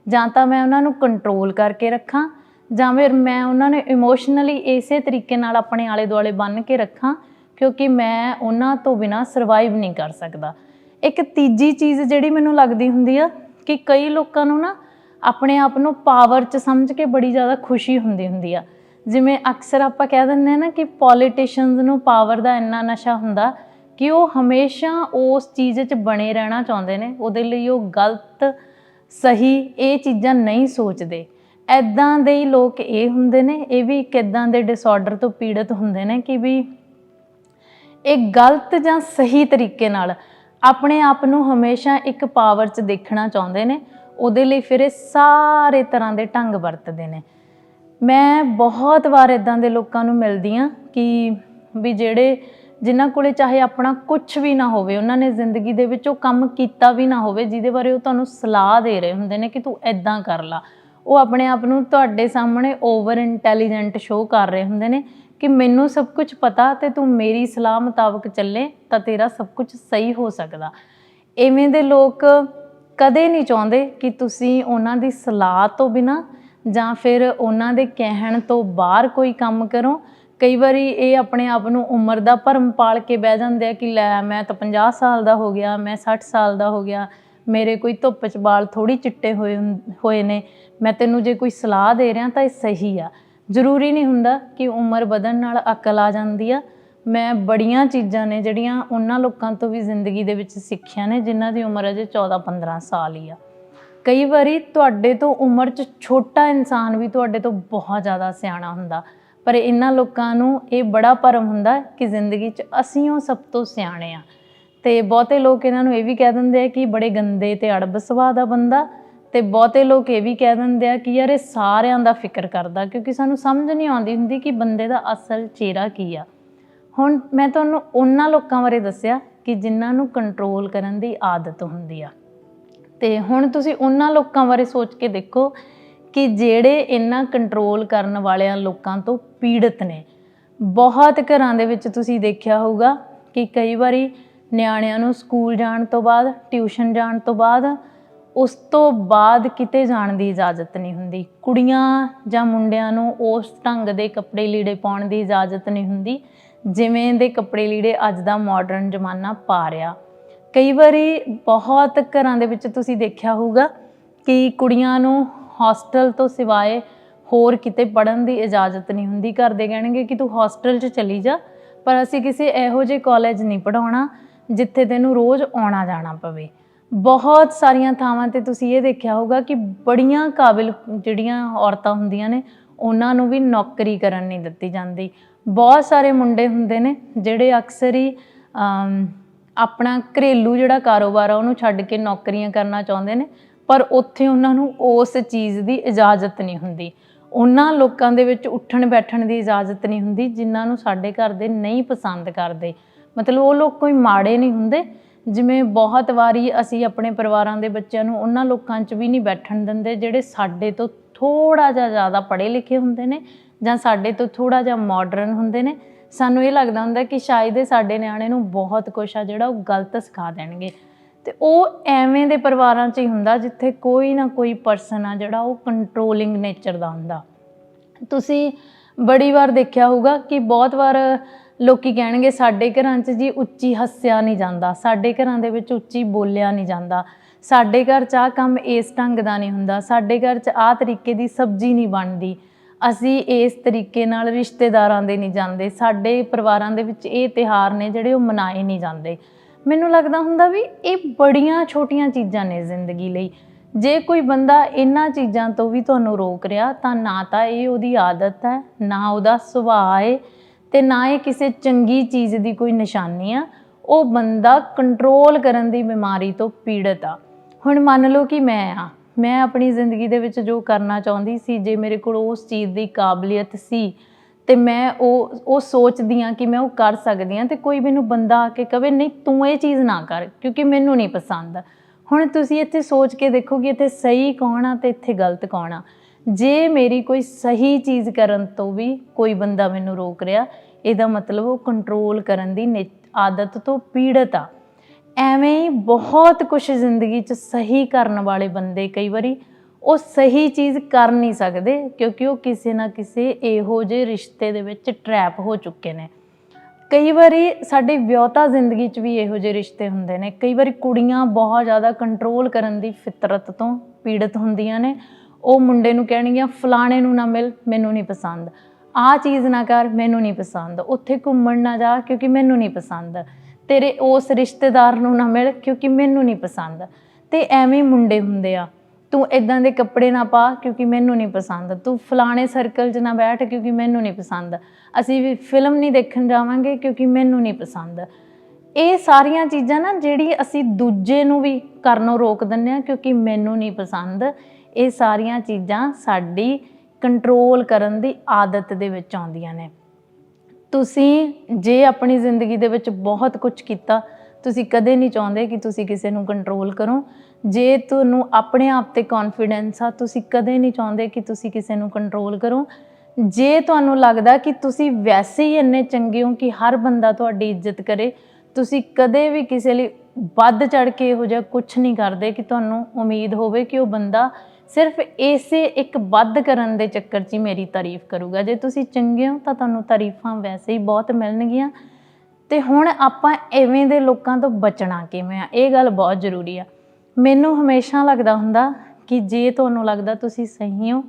Speaker 1: ਜਾਂ ਤਾਂ ਮੈਂ ਉਹਨਾਂ ਨੂੰ ਕੰਟਰੋਲ ਕਰਕੇ ਰੱਖਾਂ, ਜਾਂ ਫਿਰ ਮੈਂ ਉਹਨਾਂ ਨੂੰ ਇਮੋਸ਼ਨਲੀ ਇਸੇ ਤਰੀਕੇ ਨਾਲ ਆਪਣੇ ਆਲੇ ਦੁਆਲੇ ਬੰਨ ਕੇ ਰੱਖਾਂ, ਕਿਉਂਕਿ ਮੈਂ ਉਹਨਾਂ ਤੋਂ ਬਿਨਾ ਸਰਵਾਈਵ ਨਹੀਂ ਕਰ ਸਕਦਾ। ਇੱਕ ਤੀਜੀ ਚੀਜ਼ ਜਿਹੜੀ ਮੈਨੂੰ ਲੱਗਦੀ ਹੁੰਦੀ ਆ ਕਿ ਕਈ ਲੋਕਾਂ ਨੂੰ ਨਾ ਆਪਣੇ ਆਪ ਨੂੰ ਪਾਵਰ 'ਚ ਸਮਝ ਕੇ ਬੜੀ ਜ਼ਿਆਦਾ ਖੁਸ਼ੀ ਹੁੰਦੀ ਹੁੰਦੀ ਆ। ਜਿਵੇਂ ਅਕਸਰ ਆਪਾਂ ਕਹਿ ਦਿੰਦੇ ਆ ਨਾ ਕਿ ਪੋਲੀਟੀਸ਼ੀਅਨਸ ਨੂੰ ਪਾਵਰ ਦਾ ਇੰਨਾ ਨਸ਼ਾ ਹੁੰਦਾ ਕਿ ਉਹ ਹਮੇਸ਼ਾ ਉਸ ਚੀਜ਼ 'ਚ ਬਣੇ ਰਹਿਣਾ ਚਾਹੁੰਦੇ ਨੇ, ਉਹਦੇ ਲਈ ਉਹ ਗਲਤ, ਸਹੀ ਇਹ ਚੀਜ਼ਾਂ ਨਹੀਂ ਸੋਚਦੇ। ਐਦਾਂ ਦੇ ਹੀ ਲੋਕ ਇਹ ਹੁੰਦੇ ਨੇ, ਇਹ ਵੀ ਇੱਕ ਐਦਾਂ ਦੇ ਡਿਸਆਰਡਰ ਤੋਂ ਪੀੜਤ ਹੁੰਦੇ ਨੇ ਕਿ ਵੀ ਇਹ ਗਲਤ ਜਾਂ ਸਹੀ ਤਰੀਕੇ ਨਾਲ ਆਪਣੇ ਆਪ ਨੂੰ ਹਮੇਸ਼ਾ ਇੱਕ ਪਾਵਰ 'ਚ ਦੇਖਣਾ ਚਾਹੁੰਦੇ ਨੇ, ਉਹਦੇ ਲਈ ਫਿਰ ਇਹ ਸਾਰੇ ਤਰ੍ਹਾਂ ਦੇ ਢੰਗ ਵਰਤਦੇ ਨੇ। ਮੈਂ ਬਹੁਤ ਵਾਰ ਇਦਾਂ ਦੇ ਲੋਕਾਂ ਨੂੰ ਮਿਲਦੀ ਆ ਕਿ ਵੀ ਜਿਹੜੇ ਜਿਨ੍ਹਾਂ ਕੋਲੇ ਚਾਹੇ ਆਪਣਾ ਕੁਝ ਵੀ ਨਾ ਹੋਵੇ, ਉਹਨਾਂ ਨੇ ਜ਼ਿੰਦਗੀ ਦੇ ਵਿੱਚ ਉਹ ਕੰਮ ਕੀਤਾ ਵੀ ਨਾ ਹੋਵੇ, ਜਿਹਦੇ ਬਾਰੇ ਉਹ ਤੁਹਾਨੂੰ ਸਲਾਹ ਦੇ ਰਹੇ ਹੁੰਦੇ ਨੇ ਕਿ ਤੂੰ ਐਦਾਂ ਕਰ ਲਾ। ਉਹ ਆਪਣੇ ਆਪ ਨੂੰ ਤੁਹਾਡੇ ਸਾਹਮਣੇ ਓਵਰ ਇੰਟੈਲੀਜੈਂਟ ਸ਼ੋਅ ਕਰ ਰਹੇ ਹੁੰਦੇ ਨੇ ਕਿ ਮੈਨੂੰ ਸਭ ਕੁਝ ਪਤਾ ਤੇ ਤੂੰ ਮੇਰੀ ਸਲਾਹ ਮੁਤਾਬਕ ਚੱਲੇ ਤਾਂ ਤੇਰਾ ਸਭ ਕੁਝ ਸਹੀ ਹੋ ਸਕਦਾ। ਐਵੇਂ ਦੇ ਲੋਕ ਕਦੇ ਨਹੀਂ ਚਾਹੁੰਦੇ ਕਿ ਤੁਸੀਂ ਉਹਨਾਂ ਦੀ ਸਲਾਹ ਤੋਂ ਬਿਨਾ ਜਾਂ ਫਿਰ ਉਹਨਾਂ ਦੇ ਕਹਿਣ ਤੋਂ ਬਾਹਰ ਕੋਈ ਕੰਮ ਕਰੋ, ਕਈ ਵਾਰੀ ਇਹ ਆਪਣੇ ਆਪ ਨੂੰ ਉਮਰ ਦਾ ਭਰਮ ਪਾਲ ਕੇ ਬਹਿ ਜਾਂਦੇ ਆ ਕਿ ਲੈ ਮੈਂ ਤਾਂ 50 ਸਾਲ ਦਾ ਹੋ ਗਿਆ, ਮੈਂ 60 ਸਾਲ ਦਾ ਹੋ ਗਿਆ, ਮੇਰੇ ਕੋਈ ਧੁੱਪ 'ਚ ਵਾਲ ਥੋੜੀ ਚਿੱਟੇ ਹੋਏ ਹੋਏ ਨੇ, ਮੈਂ ਤੈਨੂੰ ਜੇ ਕੋਈ ਸਲਾਹ ਦੇ ਰਿਹਾ ਤਾਂ ਇਹ ਸਹੀ ਆ। ਜ਼ਰੂਰੀ ਨਹੀਂ ਹੁੰਦਾ ਕਿ ਉਮਰ ਵਧਣ ਨਾਲ ਅਕਲ ਆ ਜਾਂਦੀ ਆ। ਮੈਂ ਬੜੀਆਂ ਚੀਜ਼ਾਂ ਨੇ ਜਿਹੜੀਆਂ ਉਹਨਾਂ ਲੋਕਾਂ ਤੋਂ ਵੀ ਜ਼ਿੰਦਗੀ ਦੇ ਵਿੱਚ ਸਿੱਖੀਆਂ ਨੇ, ਜਿਨ੍ਹਾਂ ਦੀ ਉਮਰ ਅਜੇ 14-15 ਸਾਲ ਹੀ ਆ। ਕਈ ਵਾਰੀ ਤੁਹਾਡੇ ਤੋਂ ਉਮਰ 'ਚ ਛੋਟਾ ਇਨਸਾਨ ਵੀ ਤੁਹਾਡੇ ਤੋਂ ਬਹੁਤ ਜ਼ਿਆਦਾ ਸਿਆਣਾ ਹੁੰਦਾ। ਪਰ ਇਹਨਾਂ ਲੋਕਾਂ ਨੂੰ ਇਹ ਬੜਾ ਭਰਮ ਹੁੰਦਾ ਕਿ ਜ਼ਿੰਦਗੀ 'ਚ ਅਸੀਂ ਉਹ ਸਭ ਤੋਂ ਸਿਆਣੇ ਆ। ਤੇ ਬਹੁਤੇ ਲੋਕ ਇਹਨਾਂ ਨੂੰ ਇਹ ਵੀ ਕਹਿ ਦਿੰਦੇ ਆ ਕਿ ਬੜੇ ਗੰਦੇ ਤੇ ਅੜਬ ਸੁਭਾਅ ਦਾ ਬੰਦਾ। ਤੇ ਬਹੁਤੇ ਲੋਕ ਇਹ ਵੀ ਕਹਿ ਦਿੰਦੇ ਆ ਕਿ ਯਾਰ ਇਹ ਸਾਰਿਆਂ ਦਾ ਫਿਕਰ ਕਰਦਾ ਕਿਉਂਕਿ ਸਾਨੂੰ ਸਮਝ ਨਹੀਂ ਆਉਂਦੀ ਹੁੰਦੀ ਕਿ ਬੰਦੇ ਦਾ ਅਸਲ ਚਿਹਰਾ ਕੀ ਆ। ਹੁਣ ਮੈਂ ਤੁਹਾਨੂੰ ਉਹਨਾਂ ਲੋਕਾਂ ਬਾਰੇ ਦੱਸਿਆ ਕਿ ਜਿਨ੍ਹਾਂ ਨੂੰ ਕੰਟਰੋਲ ਕਰਨ ਦੀ ਆਦਤ ਹੁੰਦੀ ਆ। ਤੇ ਹੁਣ ਤੁਸੀਂ ਉਹਨਾਂ ਲੋਕਾਂ ਬਾਰੇ ਸੋਚ ਕੇ ਦੇਖੋ ਕਿ ਜਿਹੜੇ ਇਹਨਾਂ ਕੰਟਰੋਲ ਕਰਨ ਵਾਲਿਆਂ ਲੋਕਾਂ ਤੋਂ ਪੀੜਤ ਨੇ, ਬਹੁਤ ਘਰਾਂ ਦੇ ਵਿੱਚ ਤੁਸੀਂ ਦੇਖਿਆ ਹੋਊਗਾ ਕਿ ਕਈ ਵਾਰੀ ਨਿਆਣਿਆਂ ਨੂੰ ਸਕੂਲ ਜਾਣ ਤੋਂ ਬਾਅਦ, ਟਿਊਸ਼ਨ ਜਾਣ ਤੋਂ ਬਾਅਦ ਉਸ ਤੋਂ ਬਾਅਦ ਕਿਤੇ ਜਾਣ ਦੀ ਇਜਾਜ਼ਤ ਨਹੀਂ ਹੁੰਦੀ। ਕੁੜੀਆਂ ਜਾਂ ਮੁੰਡਿਆਂ ਨੂੰ ਉਸ ਢੰਗ ਦੇ ਕੱਪੜੇ ਲੀੜੇ ਪਾਉਣ ਦੀ ਇਜਾਜ਼ਤ ਨਹੀਂ ਹੁੰਦੀ, ਜਿਵੇਂ ਦੇ ਕੱਪੜੇ ਲੀੜੇ ਅੱਜ ਦਾ ਮਾਡਰਨ ਜ਼ਮਾਨਾ ਪਾ ਰਿਹਾ। ਕਈ ਵਾਰੀ ਬਹੁਤ ਘਰਾਂ ਦੇ ਵਿੱਚ ਤੁਸੀਂ ਦੇਖਿਆ ਹੋਊਗਾ ਕਿ ਕੁੜੀਆਂ ਨੂੰ ਹਾਸਟਲ ਤੋਂ ਸਿਵਾਏ ਹੋਰ ਕਿਤੇ ਪੜਨ ਦੀ ਇਜਾਜ਼ਤ ਨਹੀਂ ਹੁੰਦੀ। ਘਰ ਦੇ ਕਹਿਣਗੇ ਕਿ ਤੂੰ ਹਾਸਟਲ 'ਚ ਚਲੀ ਜਾ, ਪਰ ਅਸੀਂ ਕਿਸੇ ਇਹੋ ਜਿਹੇ ਕਾਲਜ ਨਹੀਂ ਪੜਾਉਣਾ ਜਿੱਥੇ ਤੈਨੂੰ ਰੋਜ਼ ਆਉਣਾ ਜਾਣਾ ਪਵੇ। ਬਹੁਤ ਸਾਰੀਆਂ ਥਾਵਾਂ ਤੇ ਤੁਸੀਂ ਇਹ ਦੇਖਿਆ ਹੋਊਗਾ ਕਿ ਬੜੀਆਂ ਕਾਬਿਲ ਜਿਹੜੀਆਂ ਔਰਤਾਂ ਹੁੰਦੀਆਂ ਨੇ, ਉਹਨਾਂ ਨੂੰ ਵੀ ਨੌਕਰੀ ਕਰਨ ਨਹੀਂ ਦਿੱਤੀ ਜਾਂਦੀ। ਬਹੁਤ ਸਾਰੇ ਮੁੰਡੇ ਹੁੰਦੇ ਨੇ ਜਿਹੜੇ ਅਕਸਰ ਹੀ ਆਪਣਾ ਘਰੇਲੂ ਜਿਹੜਾ ਕਾਰੋਬਾਰ ਆ, ਉਹਨੂੰ ਛੱਡ ਕੇ ਨੌਕਰੀਆਂ ਕਰਨਾ ਚਾਹੁੰਦੇ ਨੇ, ਪਰ ਉੱਥੇ ਉਹਨਾਂ ਨੂੰ ਉਸ ਚੀਜ਼ ਦੀ ਇਜਾਜ਼ਤ ਨਹੀਂ ਹੁੰਦੀ। ਉਹਨਾਂ ਲੋਕਾਂ ਦੇ ਵਿੱਚ ਉੱਠਣ ਬੈਠਣ ਦੀ ਇਜਾਜ਼ਤ ਨਹੀਂ ਹੁੰਦੀ, ਜਿਨ੍ਹਾਂ ਨੂੰ ਸਾਡੇ ਘਰ ਦੇ ਨਹੀਂ ਪਸੰਦ ਕਰਦੇ। ਮਤਲਬ ਉਹ ਲੋਕ ਕੋਈ ਮਾੜੇ ਨਹੀਂ ਹੁੰਦੇ। ਜਿਵੇਂ ਬਹੁਤ ਵਾਰੀ ਅਸੀਂ ਆਪਣੇ ਪਰਿਵਾਰਾਂ ਦੇ ਬੱਚਿਆਂ ਨੂੰ ਉਹਨਾਂ ਲੋਕਾਂ 'ਚ ਵੀ ਨਹੀਂ ਬੈਠਣ ਦਿੰਦੇ, ਜਿਹੜੇ ਸਾਡੇ ਤੋਂ ਥੋੜਾ ਜਿਹਾ ਜ਼ਿਆਦਾ ਪੜ੍ਹੇ ਲਿਖੇ ਹੁੰਦੇ ਨੇ ਜਾਂ ਸਾਡੇ ਤੋਂ ਥੋੜਾ ਜਿਹਾ ਮਾਡਰਨ ਹੁੰਦੇ ਨੇ। ਸਾਨੂੰ ਇਹ ਲੱਗਦਾ ਹੁੰਦਾ ਕਿ ਸ਼ਾਇਦ ਇਹ ਸਾਡੇ ਨਿਆਣੇ ਨੂੰ ਬਹੁਤ ਕੁਛ ਆ ਜਿਹੜਾ ਉਹ ਗਲਤ ਸਿਖਾ ਦੇਣਗੇ। ਤੇ ਉਹ ਐਵੇਂ ਦੇ ਪਰਿਵਾਰਾਂ 'ਚ ਹੀ ਹੁੰਦਾ ਜਿੱਥੇ ਕੋਈ ਨਾ ਕੋਈ ਪਰਸਨ ਆ ਜਿਹੜਾ ਉਹ ਕੰਟਰੋਲਿੰਗ ਨੇਚਰ ਦਾ ਹੁੰਦਾ। ਤੁਸੀਂ ਬੜੀ ਵਾਰ ਦੇਖਿਆ ਹੋਊਗਾ ਕਿ ਬਹੁਤ ਵਾਰ ਲੋਕੀ ਕਹਿਣਗੇ, ਸਾਡੇ ਘਰਾਂ 'ਚ ਜੀ ਉੱਚੀ ਹੱਸਿਆ ਨਹੀਂ ਜਾਂਦਾ, ਸਾਡੇ ਘਰਾਂ ਦੇ ਵਿੱਚ ਉੱਚੀ ਬੋਲਿਆ ਨਹੀਂ ਜਾਂਦਾ। ਸਾਡੇ ਘਰ 'ਚ ਆਹ ਕੰਮ ਇਸ ਢੰਗ ਦਾ ਨਹੀਂ ਹੁੰਦਾ, ਸਾਡੇ ਘਰ 'ਚ ਆਹ ਤਰੀਕੇ ਦੀ ਸਬਜ਼ੀ ਨਹੀਂ ਬਣਦੀ। ਅਸੀਂ ਇਸ ਤਰੀਕੇ ਨਾਲ ਰਿਸ਼ਤੇਦਾਰਾਂ ਦੇ ਨਹੀਂ ਜਾਂਦੇ, ਸਾਡੇ ਪਰਿਵਾਰਾਂ ਦੇ ਵਿੱਚ ਇਹ ਤਿਹਾਰ ਨੇ ਜਿਹੜੇ ਉਹ ਮਨਾਏ ਨਹੀਂ ਜਾਂਦੇ। ਮੈਨੂੰ ਲੱਗਦਾ ਹੁੰਦਾ ਵੀ ਇਹ ਬੜੀਆਂ ਛੋਟੀਆਂ ਚੀਜ਼ਾਂ ਨੇ ਜ਼ਿੰਦਗੀ ਲਈ। ਜੇ ਕੋਈ ਬੰਦਾ ਇਹਨਾਂ ਚੀਜ਼ਾਂ ਤੋਂ ਵੀ ਤੁਹਾਨੂੰ ਰੋਕ ਰਿਹਾ, ਤਾਂ ਨਾ ਤਾਂ ਇਹ ਉਹਦੀ ਆਦਤ ਹੈ, ਨਾ ਉਹਦਾ ਸੁਭਾਅ ਹੈ ਤੇ ਨਾ ਇਹ ਕਿਸੇ ਚੰਗੀ ਚੀਜ਼ ਦੀ ਕੋਈ ਨਿਸ਼ਾਨੀ ਆ। ਉਹ ਬੰਦਾ ਕੰਟਰੋਲ ਕਰਨ ਦੀ ਬਿਮਾਰੀ ਤੋਂ ਪੀੜਤ ਆ। ਹੁਣ ਮੰਨ ਲਓ ਕਿ ਮੈਂ ਆ ਮੈਂ ਆਪਣੀ ਜ਼ਿੰਦਗੀ ਦੇ ਵਿੱਚ ਜੋ ਕਰਨਾ ਚਾਹੁੰਦੀ ਸੀ, ਜੇ ਮੇਰੇ ਕੋਲ ਉਸ ਚੀਜ਼ ਦੀ ਕਾਬਲੀਅਤ ਸੀ, ਤੇ ਮੈਂ ਉਹ ਉਹ ਸੋਚਦੀ ਆ ਕਿ ਮੈਂ ਉਹ ਕਰ ਸਕਦੀ ਆ ਤੇ ਕੋਈ ਮੈਨੂੰ ਬੰਦਾ ਆ ਕੇ ਕਵੇ, ਨਹੀਂ, ਤੂੰ ਇਹ ਚੀਜ਼ ਨਾ ਕਰ, ਕਿਉਂਕਿ ਮੈਨੂੰ ਨਹੀਂ ਪਸੰਦ। ਹੁਣ ਤੁਸੀਂ ਇੱਥੇ ਸੋਚ ਕੇ ਦੇਖੋ ਕਿ ਇੱਥੇ ਸਹੀ ਕੌਣ ਆ ਤੇ ਇੱਥੇ ਗਲਤ ਕੌਣ ਆ। ਜੇ ਮੇਰੀ ਕੋਈ ਸਹੀ ਚੀਜ਼ ਕਰਨ ਤੋਂ ਵੀ ਕੋਈ ਬੰਦਾ ਮੈਨੂੰ ਰੋਕ ਰਿਹਾ, ਇਹਦਾ ਮਤਲਬ ਉਹ ਕੰਟਰੋਲ ਕਰਨ ਦੀ ਨਿ- ਆਦਤ ਤੋਂ ਪੀੜਤ ਆ। ਐਵੇਂ ਹੀ ਬਹੁਤ ਕੁਝ ਜ਼ਿੰਦਗੀ 'ਚ ਸਹੀ ਕਰਨ ਵਾਲੇ ਬੰਦੇ ਕਈ ਵਾਰੀ ਉਹ ਸਹੀ ਚੀਜ਼ ਕਰ ਨਹੀਂ ਸਕਦੇ ਕਿਉਂਕਿ ਉਹ ਕਿਸੇ ਨਾ ਕਿਸੇ ਇਹੋ ਜਿਹੇ ਰਿਸ਼ਤੇ ਦੇ ਵਿੱਚ ਟਰੈਪ ਹੋ ਚੁੱਕੇ ਨੇ। ਕਈ ਵਾਰੀ ਸਾਡੀ ਵਿਆਹਤਾ ਜ਼ਿੰਦਗੀ 'ਚ ਵੀ ਇਹੋ ਜਿਹੇ ਰਿਸ਼ਤੇ ਹੁੰਦੇ ਨੇ। ਕਈ ਵਾਰੀ ਕੁੜੀਆਂ ਬਹੁਤ ਜ਼ਿਆਦਾ ਕੰਟਰੋਲ ਕਰਨ ਦੀ ਫਿਤਰਤ ਤੋਂ ਪੀੜਤ ਹੁੰਦੀਆਂ ਨੇ। ਉਹ ਮੁੰਡੇ ਨੂੰ ਕਹਿਣਗੀਆਂ, ਫਲਾਣੇ ਨੂੰ ਨਾ ਮਿਲ, ਮੈਨੂੰ ਨਹੀਂ ਪਸੰਦ। ਆਹ ਚੀਜ਼ ਨਾ ਕਰ, ਮੈਨੂੰ ਨਹੀਂ ਪਸੰਦ। ਉੱਥੇ ਘੁੰਮਣ ਨਾ ਜਾ, ਕਿਉਂਕਿ ਮੈਨੂੰ ਨਹੀਂ ਪਸੰਦ। ਤੇਰੇ ਉਸ ਰਿਸ਼ਤੇਦਾਰ ਨੂੰ ਨਾ ਮਿਲ, ਕਿਉਂਕਿ ਮੈਨੂੰ ਨਹੀਂ ਪਸੰਦ। ਤੇ ਐਵੇਂ ਮੁੰਡੇ ਹੁੰਦੇ ਆ। ਤੂੰ ਇਦਾਂ ਦੇ ਕੱਪੜੇ ਨਾ ਪਾ, ਕਿਉਂਕਿ ਮੈਨੂੰ ਨਹੀਂ ਪਸੰਦ। ਤੂੰ ਫਲਾਣੇ ਸਰਕਲ 'ਚ ਨਾ ਬੈਠ, ਕਿਉਂਕਿ ਮੈਨੂੰ ਨਹੀਂ ਪਸੰਦ। ਅਸੀਂ ਵੀ ਫਿਲਮ ਨਹੀਂ ਦੇਖਣ ਜਾਵਾਂਗੇ, ਕਿਉਂਕਿ ਮੈਨੂੰ ਨਹੀਂ ਪਸੰਦ। ਇਹ ਸਾਰੀਆਂ ਚੀਜ਼ਾਂ ਨਾ ਜਿਹੜੀ ਅਸੀਂ ਦੂਜੇ ਨੂੰ ਵੀ ਕਰਨੋਂ ਰੋਕ ਦਿੰਦੇ ਆ, ਕਿਉਂਕਿ ਮੈਨੂੰ ਨਹੀਂ ਪਸੰਦ। ਇਹ ਸਾਰੀਆਂ ਚੀਜ਼ਾਂ ਸਾਡੀ ਕੰਟਰੋਲ ਕਰਨ ਦੀ ਆਦਤ ਦੇ ਵਿੱਚ ਆਉਂਦੀਆਂ ਨੇ। ਤੁਸੀਂ ਜੇ ਆਪਣੀ ਜ਼ਿੰਦਗੀ ਦੇ ਵਿੱਚ ਬਹੁਤ ਕੁਝ ਕੀਤਾ, ਤੁਸੀਂ ਕਦੇ ਨਹੀਂ ਚਾਹੁੰਦੇ ਕਿ ਤੁਸੀਂ ਕਿਸੇ ਨੂੰ ਕੰਟਰੋਲ ਕਰੋ। ਜੇ ਤੁਹਾਨੂੰ ਆਪਣੇ ਆਪ ਤੇ ਕੌਨਫੀਡੈਂਸ ਆ, ਤੁਸੀਂ ਕਦੇ ਨਹੀਂ ਚਾਹੁੰਦੇ ਕਿ ਤੁਸੀਂ ਕਿਸੇ ਨੂੰ ਕੰਟਰੋਲ ਕਰੋ। ਜੇ ਤੁਹਾਨੂੰ ਲੱਗਦਾ ਕਿ ਤੁਸੀਂ ਵੈਸੇ ਹੀ ਇੰਨੇ ਚੰਗੇ ਹੋ ਕਿ ਹਰ ਬੰਦਾ ਤੁਹਾਡੀ ਇੱਜ਼ਤ ਕਰੇ, ਤੁਸੀਂ ਕਦੇ ਵੀ ਕਿਸੇ ਲਈ ਵੱਧ ਚੜ ਕੇ ਇਹੋ ਜਿਹਾ ਕੁਝ ਨਹੀਂ ਕਰਦੇ ਕਿ ਤੁਹਾਨੂੰ ਉਮੀਦ ਹੋਵੇ ਕਿ ਉਹ ਬੰਦਾ ਸਿਰਫ ਇਸੇ ਇੱਕ ਵੱਧ ਕਰਨ ਦੇ ਚੱਕਰ 'ਚ ਹੀ ਮੇਰੀ ਤਾਰੀਫ ਕਰੂਗਾ। ਜੇ ਤੁਸੀਂ ਚੰਗੇ ਹੋ ਤਾਂ ਤੁਹਾਨੂੰ ਤਾਰੀਫਾਂ ਵੈਸੇ ਹੀ ਬਹੁਤ ਮਿਲਣਗੀਆਂ। ਤੇ ਹੁਣ ਆਪਾਂ ਐਵੇਂ ਦੇ ਲੋਕਾਂ ਤੋਂ ਬਚਣਾ ਕਿਵੇਂ ਆ? ਇਹ ਗੱਲ ਬਹੁਤ ਜ਼ਰੂਰੀ ਆ। ਮੈਨੂੰ ਹਮੇਸ਼ਾ ਲੱਗਦਾ ਹੁੰਦਾ ਕਿ ਜੇ ਤੁਹਾਨੂੰ ਲੱਗਦਾ ਤੁਸੀਂ ਸਹੀ ਹੋ,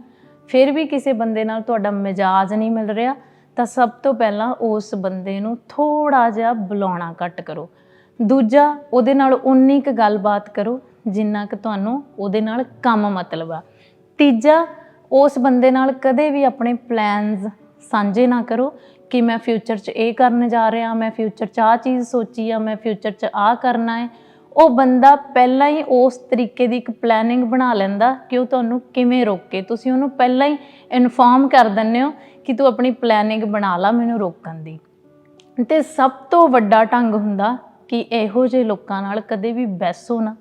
Speaker 1: ਫਿਰ ਵੀ ਕਿਸੇ ਬੰਦੇ ਨਾਲ ਤੁਹਾਡਾ ਮਿਜਾਜ ਨਹੀਂ ਮਿਲ ਰਿਹਾ, ਤਾਂ ਸਭ ਤੋਂ ਪਹਿਲਾਂ ਉਸ ਬੰਦੇ ਨੂੰ ਥੋੜਾ ਜਿਹਾ ਬੁਲਾਉਣਾ ਘੱਟ ਕਰੋ। ਦੂਜਾ, ਉਹਦੇ ਨਾਲ ਉਨੀ ਕੁ ਗੱਲਬਾਤ ਕਰੋ ਜਿੰਨਾ ਕਿ ਤੁਹਾਨੂੰ ਉਹਦੇ ਨਾਲ ਕੰਮ ਮਤਲਬ ਆ। ਤੀਜਾ, ਉਸ ਬੰਦੇ ਨਾਲ ਕਦੇ ਵੀ ਆਪਣੇ ਪਲਾਨਸ ਸਾਂਝੇ ਨਾ ਕਰੋ ਕਿ ਮੈਂ ਫਿਊਚਰ 'ਚ ਇਹ ਕਰਨ ਜਾ ਰਿਹਾ, ਮੈਂ ਫਿਊਚਰ 'ਚ ਆਹ ਚੀਜ਼ ਸੋਚੀ ਆ, ਮੈਂ ਫਿਊਚਰ 'ਚ ਆਹ ਕਰਨਾ ਹੈ। ਉਹ ਬੰਦਾ ਪਹਿਲਾਂ ਹੀ ਉਸ ਤਰੀਕੇ ਦੀ ਇੱਕ ਪਲੈਨਿੰਗ ਬਣਾ ਲੈਂਦਾ ਕਿ ਉਹ ਤੁਹਾਨੂੰ ਕਿਵੇਂ ਰੋਕੇ। ਤੁਸੀਂ ਉਹਨੂੰ ਪਹਿਲਾਂ ਹੀ ਇਨਫੋਰਮ ਕਰ ਦਿੰਦੇ ਹੋ ਕਿ ਤੂੰ ਆਪਣੀ ਪਲੈਨਿੰਗ ਬਣਾ ਲਾ ਮੈਨੂੰ ਰੋਕਣ ਦੀ। ਤੇ ਸਭ ਤੋਂ ਵੱਡਾ ਢੰਗ ਹੁੰਦਾ ਕਿ ਇਹੋ ਜਿਹੇ ਲੋਕਾਂ ਨਾਲ ਕਦੇ ਵੀ ਬੈਸੋ ਨਾ।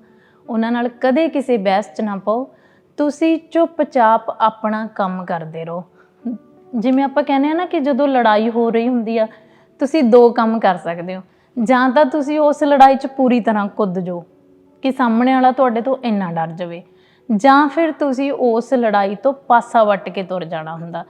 Speaker 1: ਉਹਨਾਂ ਨਾਲ ਕਦੇ ਕਿਸੇ ਬਹਿਸ 'ਚ ਨਾ ਪਾਓ। ਤੁਸੀਂ ਚੁੱਪਚਾਪ ਆਪਣਾ ਕੰਮ ਕਰਦੇ ਰਹੋ। ਜਿਵੇਂ ਆਪਾਂ ਕਹਿੰਦੇ ਆ ਨਾ ਕਿ ਜਦੋਂ ਲੜਾਈ ਹੋ ਰਹੀ ਹੁੰਦੀ ਆ, ਤੁਸੀਂ ਦੋ ਕੰਮ ਕਰ ਸਕਦੇ ਹੋ। ਜਾਂ ਤਾਂ ਤੁਸੀਂ ਉਸ ਲੜਾਈ 'ਚ ਪੂਰੀ ਤਰ੍ਹਾਂ ਕੁੱਦ ਜਾਓ ਕਿ ਸਾਹਮਣੇ ਵਾਲਾ ਤੁਹਾਡੇ ਤੋਂ ਇੰਨਾ ਡਰ ਜਾਵੇ। ਜਾਂ ਫਿਰ ਤੁਸੀਂ ਉਸ ਲੜਾਈ ਤੋਂ ਪਾਸਾ ਵੱਟ ਕੇ ਤੁਰ ਜਾਣਾ ਹੁੰਦਾ।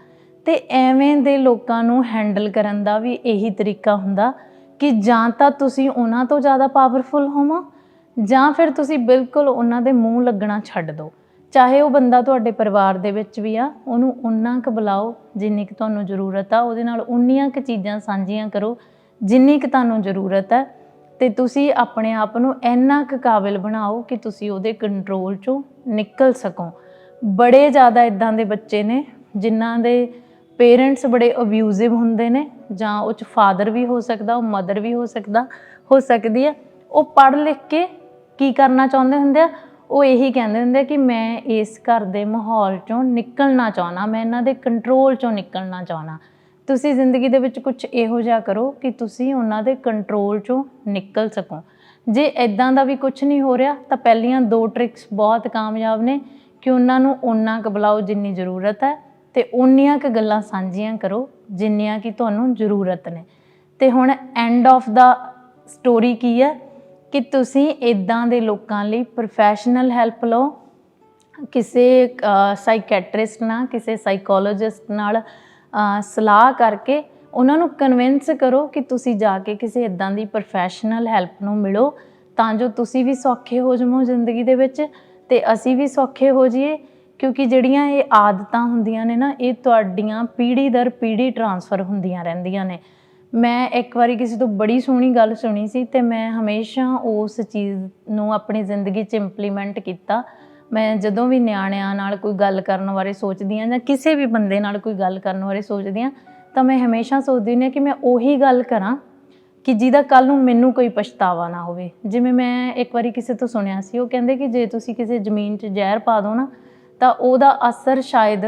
Speaker 1: ਤੇ ਐਵੇਂ ਦੇ ਲੋਕਾਂ ਨੂੰ ਹੈਂਡਲ ਕਰਨ ਦਾ ਵੀ ਇਹੀ ਤਰੀਕਾ ਹੁੰਦਾ ਕਿ ਜਾਂ ਤਾਂ ਤੁਸੀਂ ਉਹਨਾਂ ਤੋਂ ਜ਼ਿਆਦਾ ਪਾਵਰਫੁਲ ਹੋਵੋ ਜਾਂ ਫਿਰ ਤੁਸੀਂ ਬਿਲਕੁਲ ਉਹਨਾਂ ਦੇ ਮੂੰਹ ਲੱਗਣਾ ਛੱਡ ਦਿਓ। ਚਾਹੇ ਉਹ ਬੰਦਾ ਤੁਹਾਡੇ ਪਰਿਵਾਰ ਦੇ ਵਿੱਚ ਵੀ ਆ, ਉਹਨੂੰ ਉਨਾ ਕੁ ਬੁਲਾਓ ਜਿੰਨੀ ਕੁ ਤੁਹਾਨੂੰ ਜ਼ਰੂਰਤ ਆ, ਉਹਦੇ ਨਾਲ ਉਨੀਆਂ ਕੁ ਚੀਜ਼ਾਂ ਸਾਂਝੀਆਂ ਕਰੋ ਜਿੰਨੀ ਕੁ ਤੁਹਾਨੂੰ ਜ਼ਰੂਰਤ ਹੈ ਤੇ ਤੁਸੀਂ ਆਪਣੇ ਆਪ ਨੂੰ ਇੰਨਾ ਕੁ ਕਾਬਿਲ ਬਣਾਓ ਕਿ ਤੁਸੀਂ ਉਹਦੇ ਕੰਟਰੋਲ ਚੋਂ ਨਿਕਲ ਸਕੋ। ਬੜੇ ਜ਼ਿਆਦਾ ਇਦਾਂ ਦੇ ਬੱਚੇ ਨੇ ਜਿਨ੍ਹਾਂ ਦੇ ਪੇਰੈਂਟਸ ਬੜੇ ਅਬਿਊਜ਼ਿਵ ਹੁੰਦੇ ਨੇ ਜਾਂ ਉਹ ਚ ਫਾਦਰ ਵੀ ਹੋ ਸਕਦਾ, ਉਹ ਮਦਰ ਵੀ ਹੋ ਸਕਦਾ, ਹੋ ਸਕਦੀ ਹੈ ਉਹ ਪੜ੍ਹ ਲਿਖ ਕੇ ਕੀ ਕਰਨਾ ਚਾਹੁੰਦੇ ਹੁੰਦੇ ਆ? ਉਹ ਇਹੀ ਕਹਿੰਦੇ ਹੁੰਦੇ ਆ ਕਿ ਮੈਂ ਇਸ ਘਰ ਦੇ ਮਾਹੌਲ ਚੋਂ ਨਿਕਲਣਾ ਚਾਹਣਾ ਮੈਂ ਇਹਨਾਂ ਦੇ ਕੰਟਰੋਲ ਚੋਂ ਨਿਕਲਣਾ ਚਾਹਣਾ ਤੁਸੀਂ ਜ਼ਿੰਦਗੀ ਦੇ ਵਿੱਚ ਕੁਝ ਇਹੋ ਜਿਹਾ ਕਰੋ ਕਿ ਤੁਸੀਂ ਉਹਨਾਂ ਦੇ ਕੰਟਰੋਲ ਚੋਂ ਨਿਕਲ ਸਕੋ। ਜੇ ਇਦਾਂ ਦਾ ਵੀ ਕੁਝ ਨਹੀਂ ਹੋ ਰਿਹਾ, ਤਾਂ ਪਹਿਲੀਆਂ ਦੋ ਟ੍ਰਿਕਸ ਬਹੁਤ ਕਾਮਯਾਬ ਨੇ ਕਿ ਉਹਨਾਂ ਨੂੰ ਓਨਾ ਕੁ ਬੁਲਾਓ ਜਿੰਨੀ ਜ਼ਰੂਰਤ ਹੈ ਤੇ ਉਨੀਆਂ ਕੁ ਗੱਲਾਂ ਸਾਂਝੀਆਂ ਕਰੋ ਜਿੰਨੀਆਂ ਕਿ ਤੁਹਾਨੂੰ ਜ਼ਰੂਰਤ ਨੇ। ਤੇ ਹੁਣ ਐਂਡ ਆਫ ਦਾ ਸਟੋਰੀ ਕੀ ਹੈ? ਕਿ ਤੁਸੀਂ ਇਦਾਂ ਦੇ ਲੋਕਾਂ ਲਈ ਪ੍ਰੋਫੈਸ਼ਨਲ ਹੈਲਪ ਲਓ। ਕਿਸੇ ਸਾਈਕੈਟ੍ਰਿਸਟ ਨਾਲ, ਕਿਸੇ ਸਾਈਕੋਲੋਜਿਸਟ ਨਾਲ ਸਲਾਹ ਕਰਕੇ ਉਹਨਾਂ ਨੂੰ ਕਨਵਿੰਸ ਕਰੋ ਕਿ ਤੁਸੀਂ ਜਾ ਕੇ ਕਿਸੇ ਇਦਾਂ ਦੀ ਪ੍ਰੋਫੈਸ਼ਨਲ ਹੈਲਪ ਨੂੰ ਮਿਲੋ, ਤਾਂ ਜੋ ਤੁਸੀਂ ਵੀ ਸੌਖੇ ਹੋ ਜਾਵੋ ਜ਼ਿੰਦਗੀ ਦੇ ਵਿੱਚ ਤੇ ਅਸੀਂ ਵੀ ਸੌਖੇ ਹੋ ਜਾਈਏ, ਕਿਉਂਕਿ ਜਿਹੜੀਆਂ ਇਹ ਆਦਤਾਂ ਹੁੰਦੀਆਂ ਨੇ ਨਾ, ਇਹ ਤੁਹਾਡੀਆਂ ਪੀੜ੍ਹੀ ਦਰ ਪੀੜ੍ਹੀ ਟਰਾਂਸਫਰ ਹੁੰਦੀਆਂ ਰਹਿੰਦੀਆਂ ਨੇ। ਮੈਂ ਇੱਕ ਵਾਰੀ ਕਿਸੇ ਤੋਂ ਬੜੀ ਸੋਹਣੀ ਗੱਲ ਸੁਣੀ ਸੀ ਤੇ ਮੈਂ ਹਮੇਸ਼ਾ ਉਸ ਚੀਜ਼ ਨੂੰ ਆਪਣੀ ਜ਼ਿੰਦਗੀ 'ਚ ਇੰਪਲੀਮੈਂਟ ਕੀਤਾ। ਮੈਂ ਜਦੋਂ ਵੀ ਨਿਆਣਿਆਂ ਨਾਲ ਕੋਈ ਗੱਲ ਕਰਨ ਬਾਰੇ ਸੋਚਦੀ ਹਾਂ ਜਾਂ ਕਿਸੇ ਵੀ ਬੰਦੇ ਨਾਲ ਕੋਈ ਗੱਲ ਕਰਨ ਬਾਰੇ ਸੋਚਦੀ ਹਾਂ, ਤਾਂ ਮੈਂ ਹਮੇਸ਼ਾ ਸੋਚਦੀ ਹੁੰਦੀ ਹਾਂ ਕਿ ਮੈਂ ਉਹੀ ਗੱਲ ਕਰਾਂ ਕਿ ਜਿਹਦਾ ਕੱਲ ਨੂੰ ਮੈਨੂੰ ਕੋਈ ਪਛਤਾਵਾ ਨਾ ਹੋਵੇ। ਜਿਵੇਂ ਮੈਂ ਇੱਕ ਵਾਰੀ ਕਿਸੇ ਤੋਂ ਸੁਣਿਆ ਸੀ, ਉਹ ਕਹਿੰਦੇ ਕਿ ਜੇ ਤੁਸੀਂ ਕਿਸੇ ਜ਼ਮੀਨ 'ਚ ਜ਼ਹਿਰ ਪਾ ਦਿਓ ਨਾ, ਤਾਂ ਉਹਦਾ ਅਸਰ ਸ਼ਾਇਦ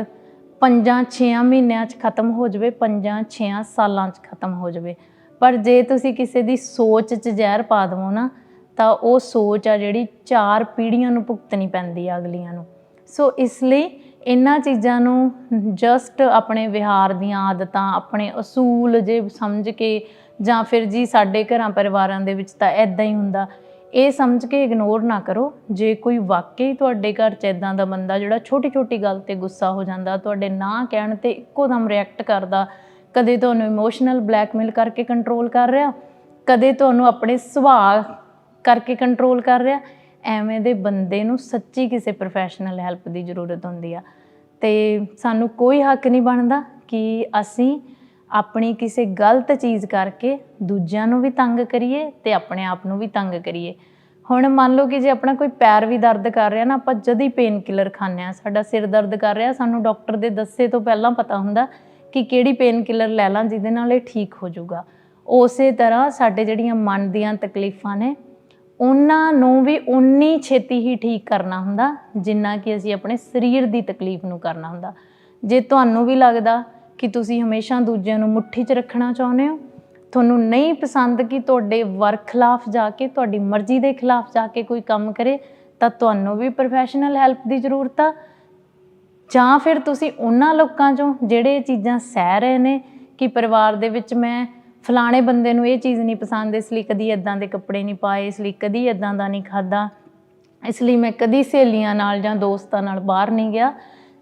Speaker 1: ਪੰਜਾਂ 6 ਮਹੀਨਿਆਂ 'ਚ ਖਤਮ ਹੋ ਜਾਵੇ, ਪੰਜਾਂ 6 ਸਾਲਾਂ 'ਚ ਖਤਮ ਹੋ ਜਾਵੇ। ਪਰ ਜੇ ਤੁਸੀਂ ਕਿਸੇ ਦੀ ਸੋਚ 'ਚ ਜ਼ਹਿਰ ਪਾ ਦਵੋ ਨਾ, ਤਾਂ ਉਹ ਸੋਚ ਆ ਜਿਹੜੀ ਚਾਰ ਪੀੜ੍ਹੀਆਂ ਨੂੰ ਭੁਗਤਣੀ ਪੈਂਦੀ ਆ ਅਗਲੀਆਂ ਨੂੰ। ਸੋ ਇਸ ਲਈ ਇਹਨਾਂ ਚੀਜ਼ਾਂ ਨੂੰ ਜਸਟ ਆਪਣੇ ਵਿਹਾਰ ਦੀਆਂ ਆਦਤਾਂ, ਆਪਣੇ ਅਸੂਲ ਜੇ ਸਮਝ ਕੇ ਜਾਂ ਫਿਰ ਜੀ ਸਾਡੇ ਘਰਾਂ ਪਰਿਵਾਰਾਂ ਦੇ ਵਿੱਚ ਤਾਂ ਐਦਾਂ ਹੀ ਹੁੰਦਾ ਇਹ ਸਮਝ ਕੇ ਇਗਨੋਰ ਨਾ ਕਰੋ। ਜੇ ਕੋਈ ਵਾਕਈ ਤੁਹਾਡੇ ਘਰ 'ਚ ਇਦਾਂ ਦਾ ਬੰਦਾ ਜਿਹੜਾ ਛੋਟੀ ਛੋਟੀ ਗੱਲ ਤੇ ਗੁੱਸਾ ਹੋ ਜਾਂਦਾ, ਤੁਹਾਡੇ ਨਾ ਕਹਿਣ ਤੇ ਇੱਕੋ ਦਮ ਰਿਐਕਟ ਕਰਦਾ, ਕਦੇ ਤੁਹਾਨੂੰ ਇਮੋਸ਼ਨਲ ਬਲੈਕਮੇਲ ਕਰਕੇ ਕੰਟਰੋਲ ਕਰ ਰਿਹਾ, ਕਦੇ ਤੁਹਾਨੂੰ ਆਪਣੇ ਸੁਭਾਅ ਕਰਕੇ ਕੰਟਰੋਲ ਕਰ ਰਿਹਾ, ਐਵੇਂ ਦੇ ਬੰਦੇ ਨੂੰ ਸੱਚੀ ਕਿਸੇ ਪ੍ਰੋਫੈਸ਼ਨਲ ਹੈਲਪ ਦੀ ਜ਼ਰੂਰਤ ਹੁੰਦੀ ਆ। ਤੇ ਸਾਨੂੰ ਕੋਈ ਹੱਕ ਨਹੀਂ ਬਣਦਾ ਕਿ ਅਸੀਂ ਆਪਣੀ ਕਿਸੇ ਗਲਤ ਚੀਜ਼ ਕਰਕੇ ਦੂਜਿਆਂ ਨੂੰ ਵੀ ਤੰਗ ਕਰੀਏ ਤੇ ਆਪਣੇ ਆਪ ਨੂੰ ਵੀ ਤੰਗ ਕਰੀਏ। ਹੁਣ ਮੰਨ ਲਓ ਕਿ ਜੇ ਆਪਣਾ ਕੋਈ ਪੈਰ ਵੀ ਦਰਦ ਕਰ ਰਿਹਾ ਨਾ, ਆਪਾਂ ਜਦ ਹੀ ਪੇਨ ਕਿਲਰ ਖਾਂਦੇ ਆ ਸਾਡਾ ਸਿਰ ਦਰਦ ਕਰ ਰਿਹਾ, ਸਾਨੂੰ ਡਾਕਟਰ ਦੇ ਦੱਸੇ ਤੋਂ ਪਹਿਲਾਂ ਪਤਾ ਹੁੰਦਾ ਕਿ ਕਿਹੜੀ ਪੇਨ ਕਿਲਰ ਲੈ ਲਾਂ, ਜਿਹਦੇ ਨਾਲ ਇਹ ਠੀਕ ਹੋ ਜਾਊਗਾ। ਉਸੇ ਤਰ੍ਹਾਂ ਸਾਡੇ ਜਿਹੜੀਆਂ ਮਨ ਦੀਆਂ ਤਕਲੀਫਾਂ ਨੇ, ਉਹਨਾਂ ਨੂੰ ਵੀ ਉਨੀ ਛੇਤੀ ਹੀ ਠੀਕ ਕਰਨਾ ਹੁੰਦਾ, ਜਿੰਨਾ ਕਿ ਅਸੀਂ ਆਪਣੇ ਸਰੀਰ ਦੀ ਤਕਲੀਫ ਨੂੰ ਕਰਨਾ ਹੁੰਦਾ। ਜੇ ਤੁਹਾਨੂੰ ਵੀ ਲੱਗਦਾ ਕਿ ਤੁਸੀਂ ਹਮੇਸ਼ਾ ਦੂਜਿਆਂ ਨੂੰ ਮੁੱਠੀ 'ਚ ਰੱਖਣਾ ਚਾਹੁੰਦੇ ਹੋ? ਤੁਹਾਨੂੰ ਨਹੀਂ ਪਸੰਦ ਕਿ ਤੁਹਾਡੇ ਵਰਕ ਖਿਲਾਫ ਜਾ ਕੇ, ਤੁਹਾਡੀ ਮਰਜ਼ੀ ਦੇ ਖਿਲਾਫ ਜਾ ਕੇ ਕੋਈ ਕੰਮ ਕਰੇ, ਤਾਂ ਤੁਹਾਨੂੰ ਵੀ ਪ੍ਰੋਫੈਸ਼ਨਲ ਹੈਲਪ ਦੀ ਜ਼ਰੂਰਤ ਆ। ਜਾਂ ਫਿਰ ਤੁਸੀਂ ਉਹਨਾਂ ਲੋਕਾਂ ਚੋਂ ਜਿਹੜੇ ਇਹ ਚੀਜ਼ਾਂ ਸਹਿ ਰਹੇ ਨੇ ਕਿ ਪਰਿਵਾਰ ਦੇ ਵਿੱਚ ਮੈਂ ਫਲਾਣੇ ਬੰਦੇ ਨੂੰ ਇਹ ਚੀਜ਼ ਨਹੀਂ ਪਸੰਦ, ਇਸ ਲਈ ਕਦੀ ਇਦਾਂ ਦੇ ਕੱਪੜੇ ਨਹੀਂ ਪਾਏ, ਇਸ ਲਈ ਕਦੀ ਇਦਾਂ ਦਾ ਨਹੀਂ ਖਾਦਾ ਇਸ ਲਈ ਮੈਂ ਕਦੀ ਸਹੇਲੀਆਂ ਨਾਲ ਜਾਂ ਦੋਸਤਾਂ ਨਾਲ ਬਾਹਰ ਨਹੀਂ ਗਿਆ।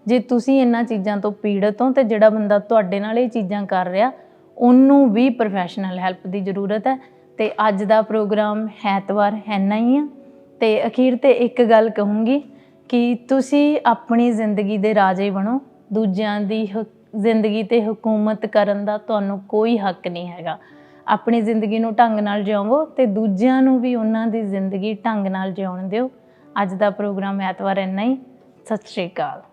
Speaker 1: ਜੇ ਤੁਸੀਂ ਇਹਨਾਂ ਚੀਜ਼ਾਂ ਤੋਂ ਪੀੜਤ ਹੋ ਤੇ ਜਿਹੜਾ ਬੰਦਾ ਤੁਹਾਡੇ ਨਾਲ ਇਹ ਚੀਜ਼ਾਂ ਕਰ ਰਿਹਾ, ਉਹਨੂੰ ਵੀ ਪ੍ਰੋਫੈਸ਼ਨਲ ਹੈਲਪ ਦੀ ਜ਼ਰੂਰਤ ਹੈ। ਤੇ ਅੱਜ ਦਾ ਪ੍ਰੋਗਰਾਮ ਐਤਵਾਰ ਇੰਨਾ ਹੀ ਆ। ਤੇ ਅਖੀਰ ਤੇ ਇੱਕ ਗੱਲ ਕਹੂੰਗੀ ਕਿ ਤੁਸੀਂ ਆਪਣੀ ਜ਼ਿੰਦਗੀ ਦੇ ਰਾਜੇ ਬਣੋ। ਦੂਜਿਆਂ ਦੀ ਹ- ਜ਼ਿੰਦਗੀ ਤੇ ਹਕੂਮਤ ਕਰਨ ਦਾ ਤੁਹਾਨੂੰ ਕੋਈ ਹੱਕ ਨਹੀਂ ਹੈਗਾ। ਆਪਣੀ ਜ਼ਿੰਦਗੀ ਨੂੰ ਢੰਗ ਨਾਲ ਜਿਉਵੋ ਤੇ ਦੂਜਿਆਂ ਨੂੰ ਵੀ ਉਹਨਾਂ ਦੀ ਜ਼ਿੰਦਗੀ ਢੰਗ ਨਾਲ ਜਿਉਣ ਦਿਓ। ਅੱਜ ਦਾ ਪ੍ਰੋਗਰਾਮ ਐਤਵਾਰ ਇੰਨਾ ਹੀ। ਸਤਿ ਸ਼੍ਰੀ ਅਕਾਲ।